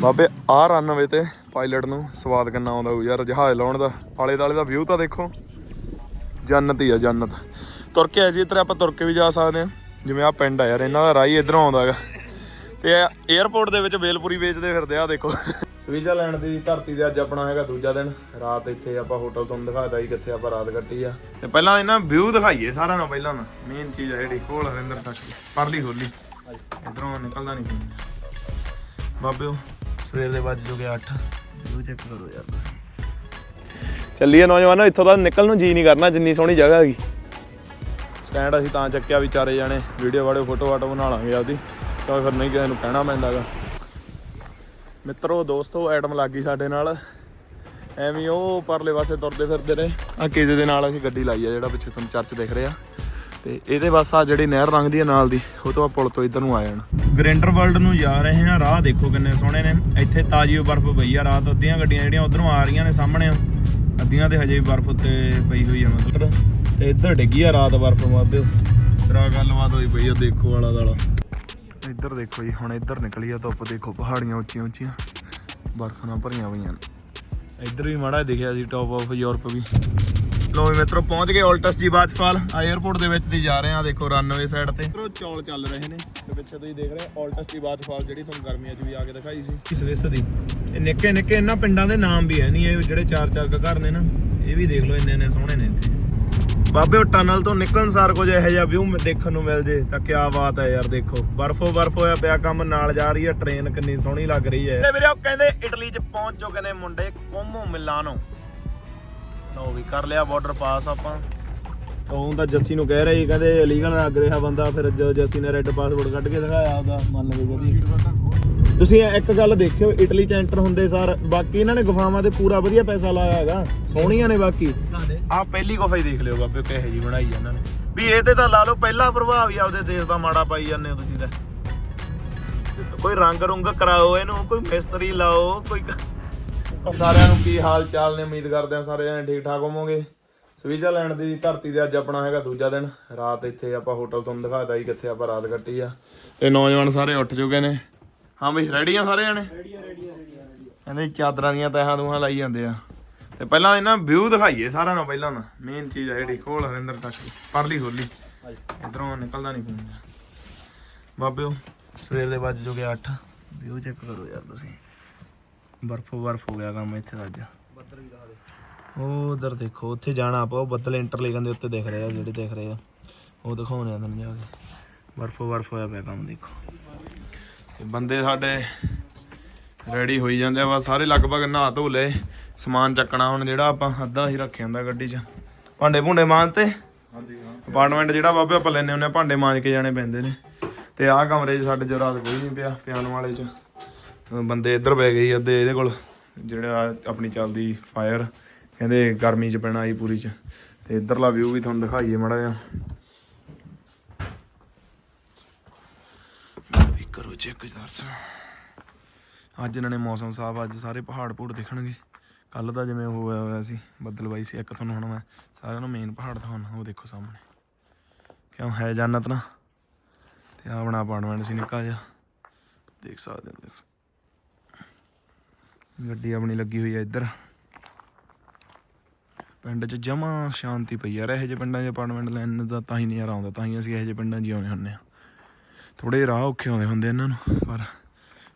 ਬਾਬੇ ਆ ਰਨਵੇ ਤੇ ਪਾਇਲਟ ਨੂੰ ਸਵਾਦ ਕਿੰਨਾ ਆਉਂਦਾ ਹੋਊ ਯਾਰ ਜਹਾਜ਼ ਲਾਉਣ ਦਾ ਆਲੇ ਦਾਲੇ ਦਾ ਵਿਊ ਤਾਂ ਦੇਖੋ। ਜੰਨਤ ਹੀ ਆ ਜੰਨਤ। ਤੁਰ ਕੇ ਆਏ ਸੀ ਇੱਧਰ ਆਪਾਂ ਤੁਰ ਕੇ ਵੀ ਜਾ ਸਕਦੇ ਆ ਜਿਵੇਂ ਆ ਪਿੰਡ ਆ ਯਾਰ ਇਹਨਾਂ ਦਾ ਰਾਹੀ ਇਧਰੋਂ ਆਉਂਦਾ ਹੈਗਾ। ਤੇ 에어ਪੋਰਟ ਦੇ ਵਿੱਚ ਵੇਲਪੂਰੀ ਵੇਚਦੇ ਫਿਰਦੇ ਆ ਦੇਖੋ। ਸਵਿਟਜ਼ਰਲੈਂਡ ਦੀ ਧਰਤੀ ਤੇ ਅੱਜ ਆਪਣਾ ਹੈਗਾ ਦੂਜਾ ਦਿਨ। ਰਾਤ ਇੱਥੇ ਆਪਾਂ ਹੋਟਲ ਤੁਹਾਨੂੰ ਦਿਖਾਦਾ ਹੀ ਕਿੱਥੇ ਆਪਾਂ ਰਾਤ ਕੱਟੀ ਆ। ਤੇ ਪਹਿਲਾਂ ਇਹਨਾਂ ਵਿਊ ਦਿਖਾਈਏ ਸਾਰਿਆਂ ਨੂੰ ਪਹਿਲਾਂ ਨਾ। ਮੇਨ ਚੀਜ਼ ਹੈ ਜਿਹੜੀ ਕੋਲ ਹਰਿੰਦਰ ਤੱਕ। ਪਰਲੀ ਹੋਲੀ ਇਧਰੋਂ ਨਿਕਲਦਾ ਨਹੀਂ ਬਾਬਿਓ ਸਵੇਰ ਦੇ ਵੱਜ ਜੂਗੇ 8 ਵਿਊ ਚੈੱਕ ਕਰੋ ਯਾਰ ਤੁਸੀਂ। ਚੱਲੀਏ ਨੌਜਵਾਨੋ ਇੱਥੋਂ ਦਾ ਨਿਕਲ ਨੂੰ ਜੀ ਨਹੀਂ ਕਰਨਾ ਜਿੰਨੀ ਸੋਹਣੀ ਜਗ੍ਹਾ ਹੈਗੀ। ਸਟੈਂਡ ਅਸੀਂ ਤਾਂ ਚੱਕਿਆ ਵੀ ਚਾਰੇ ਜਾਣੇ। ਵੀਡੀਓ ਵਾੜੋ ਫੋਟੋ ਵਾਟੋ ਬਣਾ ਲਾਂਗੇ ਆਪਦੀ। ਕਿਉਂਕਿ ਫਿਰ ਨਹੀਂ ਕਿਸੇ ਨੂੰ ਕਹਿਣਾ ਪੈਂਦਾਗਾ ਮਿੱਤਰੋ ਦੋਸਤੋ ਐਟਮ ਲੱਗ ਗਈ ਸਾਡੇ ਨਾਲ। ਐਵੇਂ ਉਹ ਪਰਲੇ ਪਾਸੇ ਤੁਰਦੇ ਫਿਰਦੇ ਨੇ। ਆ ਕਿਜੇ ਦੇ ਨਾਲ ਅਸੀਂ ਗੱਡੀ ਲਾਈ ਆ ਜਿਹੜਾ ਪਿੱਛੇ ਤੁਹਾਨੂੰ ਚਰਚ ਦਿਖ ਰਿਹਾ। ਤੇ ਇਹਦੇ ਬਸ ਆ ਜਿਹੜੀ ਨਹਿਰ ਲੰਘਦੀ ਆ ਨਾਲ ਦੀ ਉਹ ਤੋਂ ਆ ਪੁਲ ਤੋਂ ਇੱਧਰ ਨੂੰ ਆ ਜਾਣਾ। ਗ੍ਰੈਂਡਰ ਵਰਲਡ ਨੂੰ ਜਾ ਰਹੇ ਆ ਰਾਹ ਦੇਖੋ ਕਿੰਨੇ ਸੋਹਣੇ ਨੇ। ਇੱਥੇ ਤਾਜੀ ਬਰਫ਼ ਪਈ ਆ ਰਾਤ ਅੱਧੀਆਂ ਗੱਡੀਆਂ ਜਿਹੜੀਆਂ ਉਧਰੋਂ ਆ ਰਹੀਆਂ ਨੇ ਸਾਹਮਣੇ। ਅੱਧੀਆਂ ਤੇ ਹਜੇ ਵੀ ਬਰਫ਼ ਉੱਤੇ ਪਈ ਹੋਈ ਆ ਮਤਲਬ। ਤੇ ਇੱਧਰ ਡਿੱਗੀ ਆ ਰਾਤ ਬਰਫ਼ ਮਾਪਿਓ ਸਿਰਾ ਗੱਲਬਾਤ ਹੋਈ ਪਈ ਆ ਦੇਖੋ ਵਾਲਾ ਦਾਲਾ। ਇੱਧਰ ਦੇਖੋ ਜੀ ਹੁਣ ਇੱਧਰ ਨਿਕਲੀ ਆ ਧੁੱਪ ਦੇਖੋ ਪਹਾੜੀਆਂ ਉੱਚੀਆਂ ਉੱਚੀਆਂ ਬਰਫ਼ ਨਾਲ ਭਰੀਆਂ ਪਈਆਂ ਨੇ। ਇੱਧਰ ਵੀ ਮਾੜਾ ਦਿਖਿਆ ਸੀ ਟੌਪ ਆਫ ਯੂਰਪ ਵੀ। ਲੋ ਮਿੱਤਰੋ, ਪਹੁੰਚ ਗਏ ਆਲਟਸ ਜੀ ਬਾਜਪਾਲ। 에어ਪੋਰਟ ਦੇ ਵਿੱਚ ਦੀ ਜਾ ਰਹੇ ਆ ਦੇਖੋ ਰਨਵੇ ਸਾਈਡ ਤੇ। ਮਿੱਤਰੋ, ਚੌਲ ਚੱਲ ਰਹੇ ਨੇ। ਤੇ ਪਿੱਛੇ ਤੁਸੀਂ ਦੇਖ ਰਹੇ ਆਲਟਸ ਜੀ ਬਾਜਪਾਲ ਜਿਹੜੀ ਤੁਹਾਨੂੰ ਗਰਮੀਆਂ 'ਚ ਵੀ ਆ ਕੇ ਦਿਖਾਈ ਸੀ। ਸਵਿਸ ਦੀ। ਇਹ ਨਿੱਕੇ ਨਿੱਕੇ ਇਹਨਾਂ ਪਿੰਡਾਂ ਦੇ ਨਾਮ ਵੀ ਹੈ ਨਹੀਂ ਇਹ ਜਿਹੜੇ ਚਾਰ ਚਾਰ ਘਰ ਨੇ ਨਾ, ਇਹ ਵੀ ਦੇਖ ਲਓ, ਇੰਨੇ ਇੰਨੇ ਸੋਹਣੇ ਨੇ ਇੱਥੇ। ਬਾਬੇ, ਉਹ ਟਨਲ ਤੋਂ ਨਿਕਲਣ ਸਾਰ ਕੁਝ ਇਹੋ ਜਿਹਾ ਵਿਊ ਦੇਖਣ ਨੂੰ ਮਿਲ ਜੇ, ਤਾਂ ਕੀ ਬਾਤ ਹੈ ਯਾਰ, ਦੇਖੋ। ਬਰਫੋ ਬਰਫ ਹੋਇਆ ਪਿਆ, ਕੰਮ ਨਾਲ ਜਾ ਰਹੀ ਹੈ ਟ੍ਰੇਨ ਕਿੰਨੀ ਸੋਹਣੀ ਲੱਗ ਰਹੀ ਹੈ। ਵੀਰੇ ਉਹ ਕਹਿੰਦੇ ਇਟਲੀ 'ਚ ਪਹੁੰਚ ਚੁੱਕੇ ਨੇ ਮੁੰਡੇ, ਕੋਮੋ ਮਿਲਾਨੋ। ਲਓ ਵੀ ਕਰ ਲਿਆ ਬਾਰਡਰ ਪਾਸ ਆਪਾਂ। ਉਹ ਤਾਂ ਜੱਸੀ ਨੂੰ ਕਹਿ ਰਹੇ ਸੀ ਕਹਿੰਦੇ ਇਲੀਗਲ ਲੱਗ ਰਿਹਾ ਬੰਦਾ ਫਿਰ ਜਦੋਂ ਜੱਸੀ ਨੇ ਰੈੱਡ ਪਾਸਪੋਰਟ ਕੱਢ ਕੇ ਦਿਖਾਇਆ ਆਪਦਾ ਮੰਨ ਲਓ ਵਧੀਆ। ਤੁਸੀਂ ਇੱਕ ਗੱਲ ਦੇਖਿਓ ਇਟਲੀ ਚ ਐਂਟਰ ਹੁੰਦੇ ਸਾਰ ਬਾਕੀ ਇਹਨਾਂ ਨੇ ਗੁਫਾਵਾਂ ਤੇ ਪੂਰਾ ਵਧੀਆ ਪੈਸਾ ਲਾਇਆ ਹੈਗਾ ਸੋਹਣੀਆਂ ਨੇ ਬਾਕੀ। ਆਹ ਪਹਿਲੀ ਗੁਫਾ ਹੀ ਦੇਖ ਲਿਓ ਬਾਬੇ ਕਿਹੋ ਜੀ ਬਣਾਈ ਆ ਇਹਨਾਂ ਨੇ। ਵੀ ਇਹ ਤੇ ਤਾਂ ਲਾ ਲਓ ਪਹਿਲਾ ਪ੍ਰਭਾਵ ਹੀ ਆਪਦੇ ਦੇਸ਼ ਦਾ ਮਾੜਾ ਪਾਈ ਜਾਂਦੇ ਹੋ ਤੁਸੀਂ ਤਾਂ। ਕੋਈ ਰੰਗ ਰੁੰਗ ਕਰਾਓ ਇਹਨੂੰ ਕੋਈ ਮਿਸਤਰੀ ਲਾਓ ਕੋਈ ਸਾਰਿਆਂ ਨੂੰ ਕੀ ਹਾਲ ਚਾਲ ਨੇ? ਉਮੀਦ ਕਰਦੇ ਆ ਸਾਰੇ ਜਣੇ ਠੀਕ ਠਾਕ ਹੋਵੋਗੇ। ਸਵਿਟਜ਼ਰਲੈਂਡ ਦੀ ਧਰਤੀ ਤੇ ਅੱਜ ਆਪਣਾ ਹੈਗਾ ਦੂਜਾ ਦਿਨ। ਰਾਤ ਇੱਥੇ ਆਪਾਂ ਹੋਟਲ ਤੁਹਾਨੂੰ ਦਿਖਾਦਾ ਹੀ ਕਿੱਥੇ ਆਪਾਂ ਰਾਤ ਕੱਟੀ ਆ। ਤੇ ਨੌਜਵਾਨ ਸਾਰੇ ਉੱਠ ਚੁੱਕੇ ਨੇ। ਹਾਂ ਬਈ ਰੈਡੀ ਆ ਸਾਰੇ ਜਣੇ? ਰੈਡੀ ਆ ਰੈਡੀ ਆ ਕਹਿੰਦੇ ਚਾਦਰਾਂ ਦੀਆਂ ਤਹਾਂ ਦੂਹਾਂ ਲਾਈ ਜਾਂਦੇ ਆ। ਤੇ ਪਹਿਲਾਂ ਇਹਨਾਂ ਵਿਊ ਦਿਖਾਈਏ ਸਾਰਿਆਂ ਨੂੰ ਪਹਿਲਾਂ ਨਾ। ਮੇਨ ਚੀਜ਼ ਆ ਜਿਹੜੀ, ਕੋਲ ਹਰਿੰਦਰ ਤੱਕ। ਪਰਲੀ ਹੋਲੀ ਇਧਰੋਂ ਨਿਕਲਦਾ ਨਹੀਂ ਫੋਨ ਬਾਬਿਓ, ਸਵੇਰ ਦੇ ਵੱਜ ਜੋਗੇ 8 ਵਿਊ ਚੈੱਕ ਕਰੋ ਯਾਰ ਤੁਸੀਂ। ਬਰਫੋ ਬਰਫ ਹੋ ਗਿਆ ਕੰਮ ਇੱਥੇ ਦਾ ਅੱਜ। ਉਹ ਉਧਰ ਦੇਖੋ ਉੱਥੇ ਜਾਣਾ ਆਪਾਂ ਉਹ ਬੱਦਲ ਇੰਟਰਲੇਕਨ ਦੇ ਉੱਤੇ ਦਿਖ ਰਹੇ ਆ ਜਿਹੜੇ ਦਿਖ ਰਹੇ ਆ। ਉਹ ਦਿਖਾਉਣੇ ਆ ਤੁਹਾਨੂੰ ਜਾ ਕੇ। ਬਰਫੋ ਬਰਫ ਹੋਇਆ ਪਿਆ ਕੰਮ ਦੇਖੋ। ਤੇ ਬੰਦੇ ਸਾਡੇ ਰੈਡੀ ਹੋਈ ਜਾਂਦੇ ਆ ਬਸ ਸਾਰੇ ਲਗਭਗ ਨਹਾ ਧੋ ਲਏ। ਸਮਾਨ ਚੱਕਣਾ ਹੁਣ ਜਿਹੜਾ ਆਪਾਂ ਅੱਧਾ ਹੀ ਰੱਖਿਆ ਹੁੰਦਾ ਗੱਡੀ 'ਚ। ਭਾਂਡੇ ਭੁੰਡੇ ਮਾਂਜ ਤੇ? ਹਾਂਜੀ ਹਾਂ। ਅਪਾਰਟਮੈਂਟ ਜਿਹੜਾ ਬਾਬੇ ਆਪਾਂ ਲੈਨੇ ਹੁੰਨੇ ਭਾਂਡੇ ਮਾਂਜ ਕੇ ਜਾਣੇ ਪੈਂਦੇ ਨੇ। ਤੇ ਆਹ ਕਮਰੇ 'ਚ ਸਾਡੇ ਜੋ ਰਾਤ ਕੋਈ ਨਹੀਂ ਪਿਆ ਪਿਆਨੋ ਵਾਲੇ 'ਚ। ਬੰਦੇ ਇੱਧਰ ਬੈ ਗਏ ਅੱਧੇ ਇਹਦੇ ਕੋਲ, ਜਿਹੜਾ ਆਪਣੀ ਚੱਲਦੀ ਫਾਇਰ ਕਹਿੰਦੇ ਗਰਮੀ 'ਚ ਪੈਣਾ ਆਈ ਪੂਰੀ 'ਚ। ਤੇ ਇੱਧਰਲਾ ਵਿਊ ਵੀ ਤੁਹਾਨੂੰ ਦਿਖਾਈਏ ਮੜਾ ਜਿਹਾ। ਵੀ ਕਰੋ ਚੈੱਕ ਦਰਸ਼ਨ ਅੱਜ ਇਹਨਾਂ ਨੇ ਮੌਸਮ ਸਾਫ਼, ਅੱਜ ਸਾਰੇ ਪਹਾੜ ਪੂੜ ਦੇਖਣਗੇ। ਕੱਲ ਦਾ ਜਿਵੇਂ ਉਹ ਹੋਇਆ ਹੋਇਆ ਸੀ ਬੱਦਲਵਾਈ ਸੀ, ਇੱਕ ਤੁਹਾਨੂੰ ਹੁਣ ਮੈਂ ਸਾਰਿਆਂ ਨੂੰ ਮੇਨ ਪਹਾੜ ਦਿਖਾਉਣਾ, ਉਹ ਦੇਖੋ ਸਾਹਮਣੇ। ਕਿਉਂ ਹੈ ਜੰਨਤ ਨਾ? ਤੇ ਆ ਬਣਾ ਅਪਾਰਟਮੈਂਟ ਸੀ ਨਿੱਕਾ ਜਿਹਾ। ਦੇਖ ਸਕਦੇ ਹੋ ਤੁਸੀਂ। ਗੱਡੀ ਆਪਣੀ ਲੱਗੀ ਹੋਈ ਹੈ ਇੱਧਰ। ਪਿੰਡ 'ਚ ਜਮਾ ਸ਼ਾਂਤੀ ਪਈ ਯਾਰ, ਇਹੋ ਜਿਹੇ ਪਿੰਡਾਂ 'ਚ ਅਪਾਰਟਮੈਂਟ ਲੈਣ ਦਾ ਤਾਂ ਹੀ ਨਜ਼ਾਰਾ ਆਉਂਦਾ, ਤਾਂ ਹੀ ਅਸੀਂ ਇਹੋ ਜਿਹੇ ਪਿੰਡਾਂ 'ਚ ਹੀ ਆਉਂਦੇ ਹੁੰਦੇ ਆ। ਥੋੜੇ ਰਾਹ ਔਖੇ ਆਉਂਦੇ ਹੁੰਦੇ ਇਹਨਾਂ ਨੂੰ, ਪਰ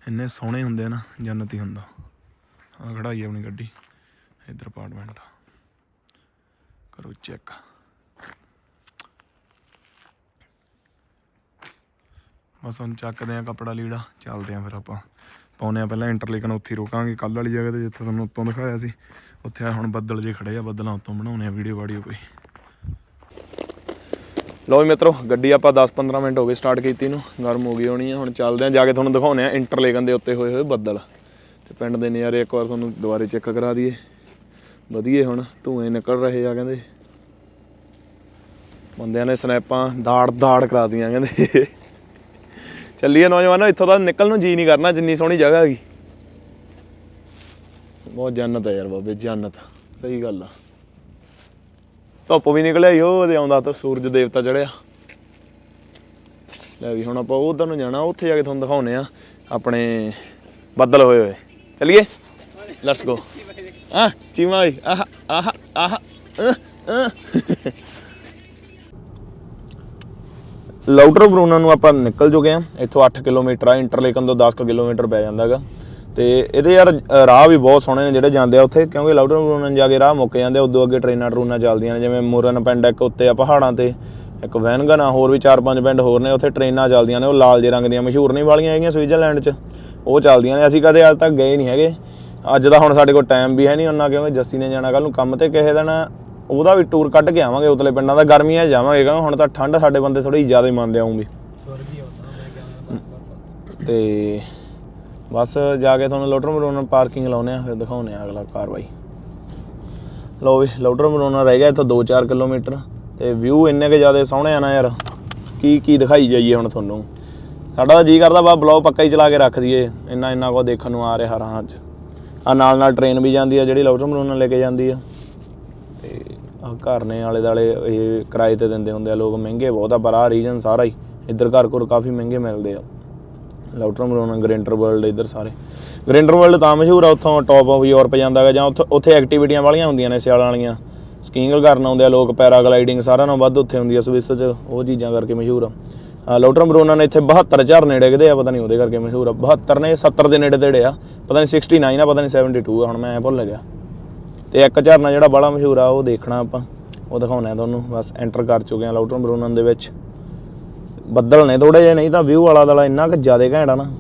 ਇੰਨੇ ਸੋਹਣੇ ਹੁੰਦੇ ਨਾ, ਜੰਨਤ ਹੀ ਹੁੰਦਾ। ਆ ਖੜਾਈ ਆਪਣੀ ਗੱਡੀ, ਇੱਧਰ ਅਪਾਰਟਮੈਂਟ ਕਰੋ ਚੈੱਕ ਬਸ ਹੁਣ ਚੱਕਦੇ ਆ ਕੱਪੜਾ ਲੀੜਾ, ਚੱਲਦੇ ਆ ਫਿਰ ਆਪਾਂ। ਪਾਉਨੇ ਆ ਪਹਿਲਾਂ ਇੰਟਰਲੇਕਨ ਉੱਥੇ ਹੀ ਰੋਕਾਂਗੇ। ਕੱਲ ਵਾਲੀ ਜਗ੍ਹਾ ਤੇ ਜਿੱਥੇ ਤੁਹਾਨੂੰ ਉੱਤੋਂ ਦਿਖਾਇਆ ਸੀ, ਉੱਥੇ ਆ ਹੁਣ ਬੱਦਲ ਜੇ ਖੜੇ ਆ, ਬੱਦਲਾਂ ਉੱਤੋਂ ਬਣਾਉਣੇ ਆ ਵੀਡੀਓ ਵਾਡੀਓ ਕੋਈ। ਲੋ ਵੀ ਮਿੱਤਰੋ, ਗੱਡੀ ਆਪਾਂ 10-15 ਮਿੰਟ ਹੋ ਗਏ ਸਟਾਰਟ ਕੀਤੀ ਨੂੰ, ਗਰਮ ਹੋ ਗਈ ਹੋਣੀ ਆ, ਹੁਣ ਚੱਲਦੇ ਆ, ਜਾ ਕੇ ਤੁਹਾਨੂੰ ਦਿਖਾਉਨੇ ਆ ਇੰਟਰਲੇਕਨ ਦੇ ਉੱਤੇ ਹੋਏ ਹੋਏ ਬੱਦਲ। ਤੇ ਪਿੰਡ ਦੇ ਨਜ਼ਾਰੇ ਇੱਕ ਵਾਰ ਤੁਹਾਨੂੰ ਦੁਬਾਰੇ ਚੈੱਕ ਕਰਾ ਦਈਏ। ਵਧੀਏ ਹੁਣ, ਧੂਏ ਨਿਕਲ ਰਹੇ ਆ ਕਹਿੰਦੇ। ਬੰਦਿਆਂ ਨੇ ਸਨੈਪਾਂ ਦਾੜ ਦਾੜ ਕਰਾ ਦੀਆਂ ਕਹਿੰਦੇ। ਚੱਲੀਏ ਨੌਜਵਾਨੋ ਇੱਥੋਂ ਦਾ ਨਿਕਲਣ ਨੂੰ ਜੀ ਨਹੀਂ ਕਰਨਾ ਜਿੰਨੀ ਸੋਹਣੀ ਜਗ੍ਹਾ ਹੈਗੀ। ਬਹੁਤ ਜੰਨਤ ਹੈ ਯਾਰ ਬਾਬੇ ਜੰਨਤ। ਸਹੀ ਗੱਲ ਆ। ਧੁੱਪ ਵੀ ਨਿਕਲਿਆ ਈ ਉਹ ਉਹਦੇ ਆਉਂਦਾ ਤਾਂ ਸੂਰਜ ਦੇਵਤਾ ਚੜਿਆ ਲੈ ਵੀ ਹੁਣ ਆਪਾਂ ਉਧਰ ਨੂੰ ਜਾਣਾ ਉੱਥੇ ਜਾ ਕੇ ਤੁਹਾਨੂੰ ਦਿਖਾਉਨੇ ਆ ਆਪਣੇ ਬੱਦਲ ਹੋਏ ਹੋਏ। ਚਲਿਏ? ਲੈਟਸ ਗੋ ਆ ਚੀਮਾ ਆਹ ਆਹ ਆਹ। ਲਾਊਟਰ ਬਰੂਨਾ ਨੂੰ ਆਪਾਂ ਨਿਕਲ ਚੁੱਕੇ ਆ। ਇੱਥੋਂ 8 ਕਿਲੋਮੀਟਰ ਆ, ਇੰਟਰਲੇਕਨ ਤੋਂ 10 ਕੁ ਕਿਲੋਮੀਟਰ ਪੈ ਜਾਂਦਾਗਾ। ਤੇ ਇਹਦੇ ਯਾਰ ਰਾਹ ਵੀ ਬਹੁਤ ਸੋਹਣੇ ਨੇ ਜਿਹੜੇ ਜਾਂਦੇ ਆ ਉੱਥੇ, ਕਿਉਂਕਿ ਲਾਊਟਰ ਬਰੂਨਾ ਨੂੰ ਜਾ ਕੇ ਰਾਹ ਮੁੱਕ ਜਾਂਦੇ ਆ। ਉਦੋਂ ਅੱਗੇ ਟ੍ਰੇਨਾਂ ਟਰੂਨਾਂ ਚੱਲਦੀਆਂ ਨੇ, ਜਿਵੇਂ ਮੂਰਨ ਪਿੰਡ ਇੱਕ ਉੱਤੇ ਆ ਪਹਾੜਾਂ ਤੇ, ਇੱਕ ਵੈਨਗਨ ਹੋਰ ਵੀ 4-5 ਪਿੰਡ ਹੋਰ ਨੇ, ਉੱਥੇ ਟ੍ਰੇਨਾਂ ਚੱਲਦੀਆਂ ਨੇ। ਉਹ ਲਾਲ ਜੇ ਰੰਗ ਦੀਆਂ ਮਸ਼ਹੂਰ ਨਹੀਂ ਵਾਲੀਆਂ ਹੈਗੀਆਂ ਸਵਿਟਜ਼ਰਲੈਂਡ 'ਚ। ਉਹ ਚੱਲਦੀਆਂ ਨੇ। ਅਸੀਂ ਕਦੇ ਅੱਜ ਤੱਕ ਗਏ ਨਹੀਂ ਹੈਗੇ। ਅੱਜ ਦਾ ਹੁਣ ਸਾਡੇ ਕੋਲ ਟਾਈਮ ਵੀ ਹੈ ਨਹੀਂ ਉਹਨਾਂ, ਕਿਉਂਕਿ ਜੱਸੀ ਨੇ ਜਾਣਾ ਕੱਲ ਨੂੰ ਕੰਮ ਤੇ, ਕਿਸੇ ਦਿਨ ਉਹਦਾ ਵੀ ਟੂਰ ਕੱਢ ਕੇ ਆਵਾਂਗੇ ਉਤਲੇ ਪਿੰਡਾਂ ਦਾ ਗਰਮੀਆਂ ਜਾਵਾਂਗੇ ਕਿਉਂਕਿ ਹੁਣ ਤਾਂ ਠੰਡ ਸਾਡੇ ਬੰਦੇ ਥੋੜੀ ਜ਼ਿਆਦਾ ਹੀ ਮੰਨਦੇ ਆਉਂਗੇ ਤੇ ਬਸ ਜਾ ਕੇ ਤੁਹਾਨੂੰ ਲੋਟਰ ਮਰੋਨਾ ਪਾਰਕਿੰਗ ਲਾਉਨੇ ਆ ਫਿਰ ਦਿਖਾਉਨੇ ਆ ਅਗਲਾ ਕਾਰਵਾਈ। ਲਓ ਵੀ ਲੋਟਰ ਮਰੋਨਾ ਰਹਿ ਗਿਆ ਇੱਥੋਂ 2-4 ਕਿਲੋਮੀਟਰ ਤੇ ਵਿਊ ਇੰਨੇ ਕੁ ਜ਼ਿਆਦਾ ਸੋਹਣੇ ਆ ਨਾ ਯਾਰ ਕੀ ਕੀ ਦਿਖਾਈ ਜਾਈਏ ਹੁਣ ਤੁਹਾਨੂੰ। ਸਾਡਾ ਜੀ ਕਰਦਾ ਬਾ ਬਲੌਗ ਪੱਕਾ ਹੀ ਚਲਾ ਕੇ ਰੱਖ ਦਈਏ ਇੰਨਾ ਇੰਨਾ ਕੋ ਦੇਖਣ ਨੂੰ ਆ ਰਿਹਾ ਰਾਹਾਂ 'ਚ। ਆ ਨਾਲ ਨਾਲ ਟ੍ਰੇਨ ਵੀ ਜਾਂਦੀ ਆ ਜਿਹੜੀ ਲੋਟਰ ਮਰੋਨਾ ਲੈ ਕੇ ਜਾਂਦੀ ਆ। ਘਰ ਨੇ ਆਲੇ ਦਾਲੇ ਇਹ ਕਿਰਾਏ ਤੇ ਦਿੰਦੇ ਹੁੰਦੇ ਆ, ਲੋਕ ਮਹਿੰਗੇ ਬਹੁਤ ਆ, ਪਰ ਆ ਰੀਜਨ ਸਾਰਾ ਹੀ, ਇੱਧਰ ਘਰ ਘਰ ਕਾਫੀ ਮਹਿੰਗੇ ਮਿਲਦੇ ਆ। ਲਾਊਟਰ ਮਰੋਨਾ ਗ੍ਰੈਂਟਰ ਵਰਲਡ ਇੱਧਰ ਸਾਰੇ। ਗ੍ਰੈਂਟਰ ਵਰਲਡ ਤਾਂ ਮਸ਼ਹੂਰ ਆ, ਉੱਥੋਂ ਟੌਪ ਆਫ ਯੂਰਪ ਜਾਂਦਾ ਗਾ, ਜਾਂ ਉੱਥੋਂ, ਉੱਥੇ ਐਕਟੀਵਿਟੀਆਂ ਵਾਲੀਆਂ ਹੁੰਦੀਆਂ ਨੇ ਸਿਆਲਾਂ ਵਾਲੀਆਂ। ਸਕੀਇੰਗ ਕਰਨ ਆਉਂਦੇ ਆ ਲੋਕ ਪੈਰਾਗਲਾਈਡਿੰਗ ਸਾਰਿਆਂ ਨਾਲੋਂ ਵੱਧ ਉੱਥੇ ਹੁੰਦੀ ਆ ਸਵਿਸ 'ਚ ਉਹ ਚੀਜ਼ਾਂ ਕਰਕੇ ਮਸ਼ਹੂਰ ਆ। ਆ ਲਾਊਟਰ ਮਰੋਨਾ ਨੇ ਇੱਥੇ 72 ਝਰਨੇ ਡਿੱਗਦੇ ਆ, ਪਤਾ ਨਹੀਂ ਉਹਦੇ ਕਰਕੇ ਮਸ਼ਹੂਰ ਆ। 72 ਨੇ 70 ਦੇ ਨੇੜੇ ਤੇੜੇ ਆ, ਪਤਾ ਨਹੀਂ 69 ਆ, ਪਤਾ ਨਹੀਂ 72 ਆ, ਹੁਣ ਮੈਂ ਭੁੱਲ ਗਿਆ। ਤੇ ਇੱਕ ਝਰਨਾ ਜਿਹੜਾ ਬੜਾ ਮਸ਼ਹੂਰ ਆ, ਉਹ ਦੇਖਣਾ ਆਪਾਂ। ਉਹ ਦਿਖਾਉਣਾ ਤੁਹਾਨੂੰ। ਬਸ ਐਂਟਰ ਕਰ ਚੁੱਕੇ ਆ ਲਾਊਟਰ ਬਰੂਨਨ ਦੇ ਵਿੱਚ। ਬੱਦਲ ਨੇ ਥੋੜੇ ਜਿਹੇ, ਨਹੀਂ ਤਾਂ ਵਿਊ ਵਾਲਾ ਦਾਲਾ ਇੰਨਾ ਕਿ ਜ਼ਿਆਦਾ ਘੈਂਟ ਆ ਨਾ।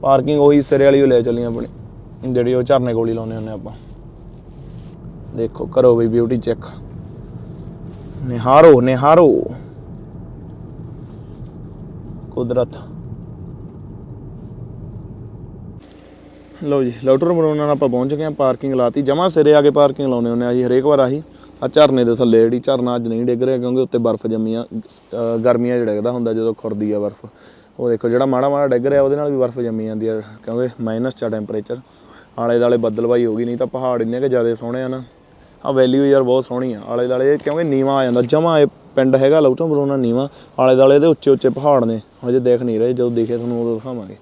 ਪਾਰਕਿੰਗ ਉਹੀ ਸਿਰੇ ਵਾਲੀ ਓ ਲੈ ਚੱਲੀ ਆਪਣੀ। ਜਿਹੜੀ ਉਹ ਝਰਨੇ ਕੋਲ ਹੀ ਲਾਉਨੇ ਹੁੰਨੇ ਆਪਾਂ। ਦੇਖੋ, ਕਰੋ ਬਈ ਬਿਊਟੀ ਚੈੱਕ ਨਿਹਾਰੋ ਨਿਹਾਰੋ। ਕੁਦਰਤ। ਲਓ ਜੀ, ਲਾਊਟਰ ਮਰੋਨਾ ਨਾਲ ਆਪਾਂ ਪਹੁੰਚ ਗਏ ਆ ਪਾਰਕਿੰਗ ਲਾਤੀ। ਜਮਾ ਸਿਰੇ ਆ ਕੇ ਪਾਰਕਿੰਗ ਲਾਉਨੇ ਹੁੰਨੇ ਆ ਜੀ, ਹਰੇਕ ਵਾਰ ਆਹੀ। ਆ ਝਰਨੇ ਦੇ ਥੱਲੇ ਜਿਹੜੀ ਝਰਨਾ ਅੱਜ ਨਹੀਂ ਡਿੱਗ ਰਿਹਾ, ਕਿਉਂਕਿ ਉੱਤੇ ਬਰਫ਼ ਜੰਮੀ ਆ। ਗਰਮੀਆਂ 'ਚ ਡਿੱਗਦਾ ਹੁੰਦਾ ਜਦੋਂ ਖੁਰਦੀ ਆ ਬਰਫ਼। ਉਹ ਦੇਖੋ, ਜਿਹੜਾ ਮਾੜਾ ਮਾੜਾ ਡਿੱਗ ਰਿਹਾ, ਉਹਦੇ ਨਾਲ ਵੀ ਬਰਫ਼ ਜੰਮੀ ਜਾਂਦੀ ਆ, ਕਿਉਂਕਿ ਮਾਈਨਸ 'ਚ ਆ ਟੈਂਪਰੇਚਰ ਆਲੇ ਦਾਲੇ ਬੱਦਲਵਾਈ ਹੋ ਗਈ, ਨਹੀਂ ਤਾਂ ਪਹਾੜ ਇੰਨੇ ਕਿ ਜ਼ਿਆਦਾ ਸੋਹਣੇ ਆ ਨਾ। ਆ ਵੈਲੀ ਯਾਰ ਬਹੁਤ ਸੋਹਣੀ ਆ ਆਲੇ ਦਾਲੇ ਕਿਉਂਕਿ ਨੀਵਾ ਆ ਜਾਂਦਾ। ਜਮਾ ਇਹ ਪਿੰਡ ਹੈਗਾ ਲਾਊਟਰ ਮਰੋਨਾ ਨੀਵਾ ਆਲੇ ਦਾਲੇ ਦੇ ਉੱਚੇ ਉੱਚੇ ਪਹਾੜ ਨੇ। ਹਜੇ ਦੇਖ ਨਹੀਂ ਰਹੇ, ਜਦੋਂ ਦੇਖੇ ਤੁਹਾਨੂੰ ਉਦੋਂ ਦਿਖਾਵਾਂਗੇ।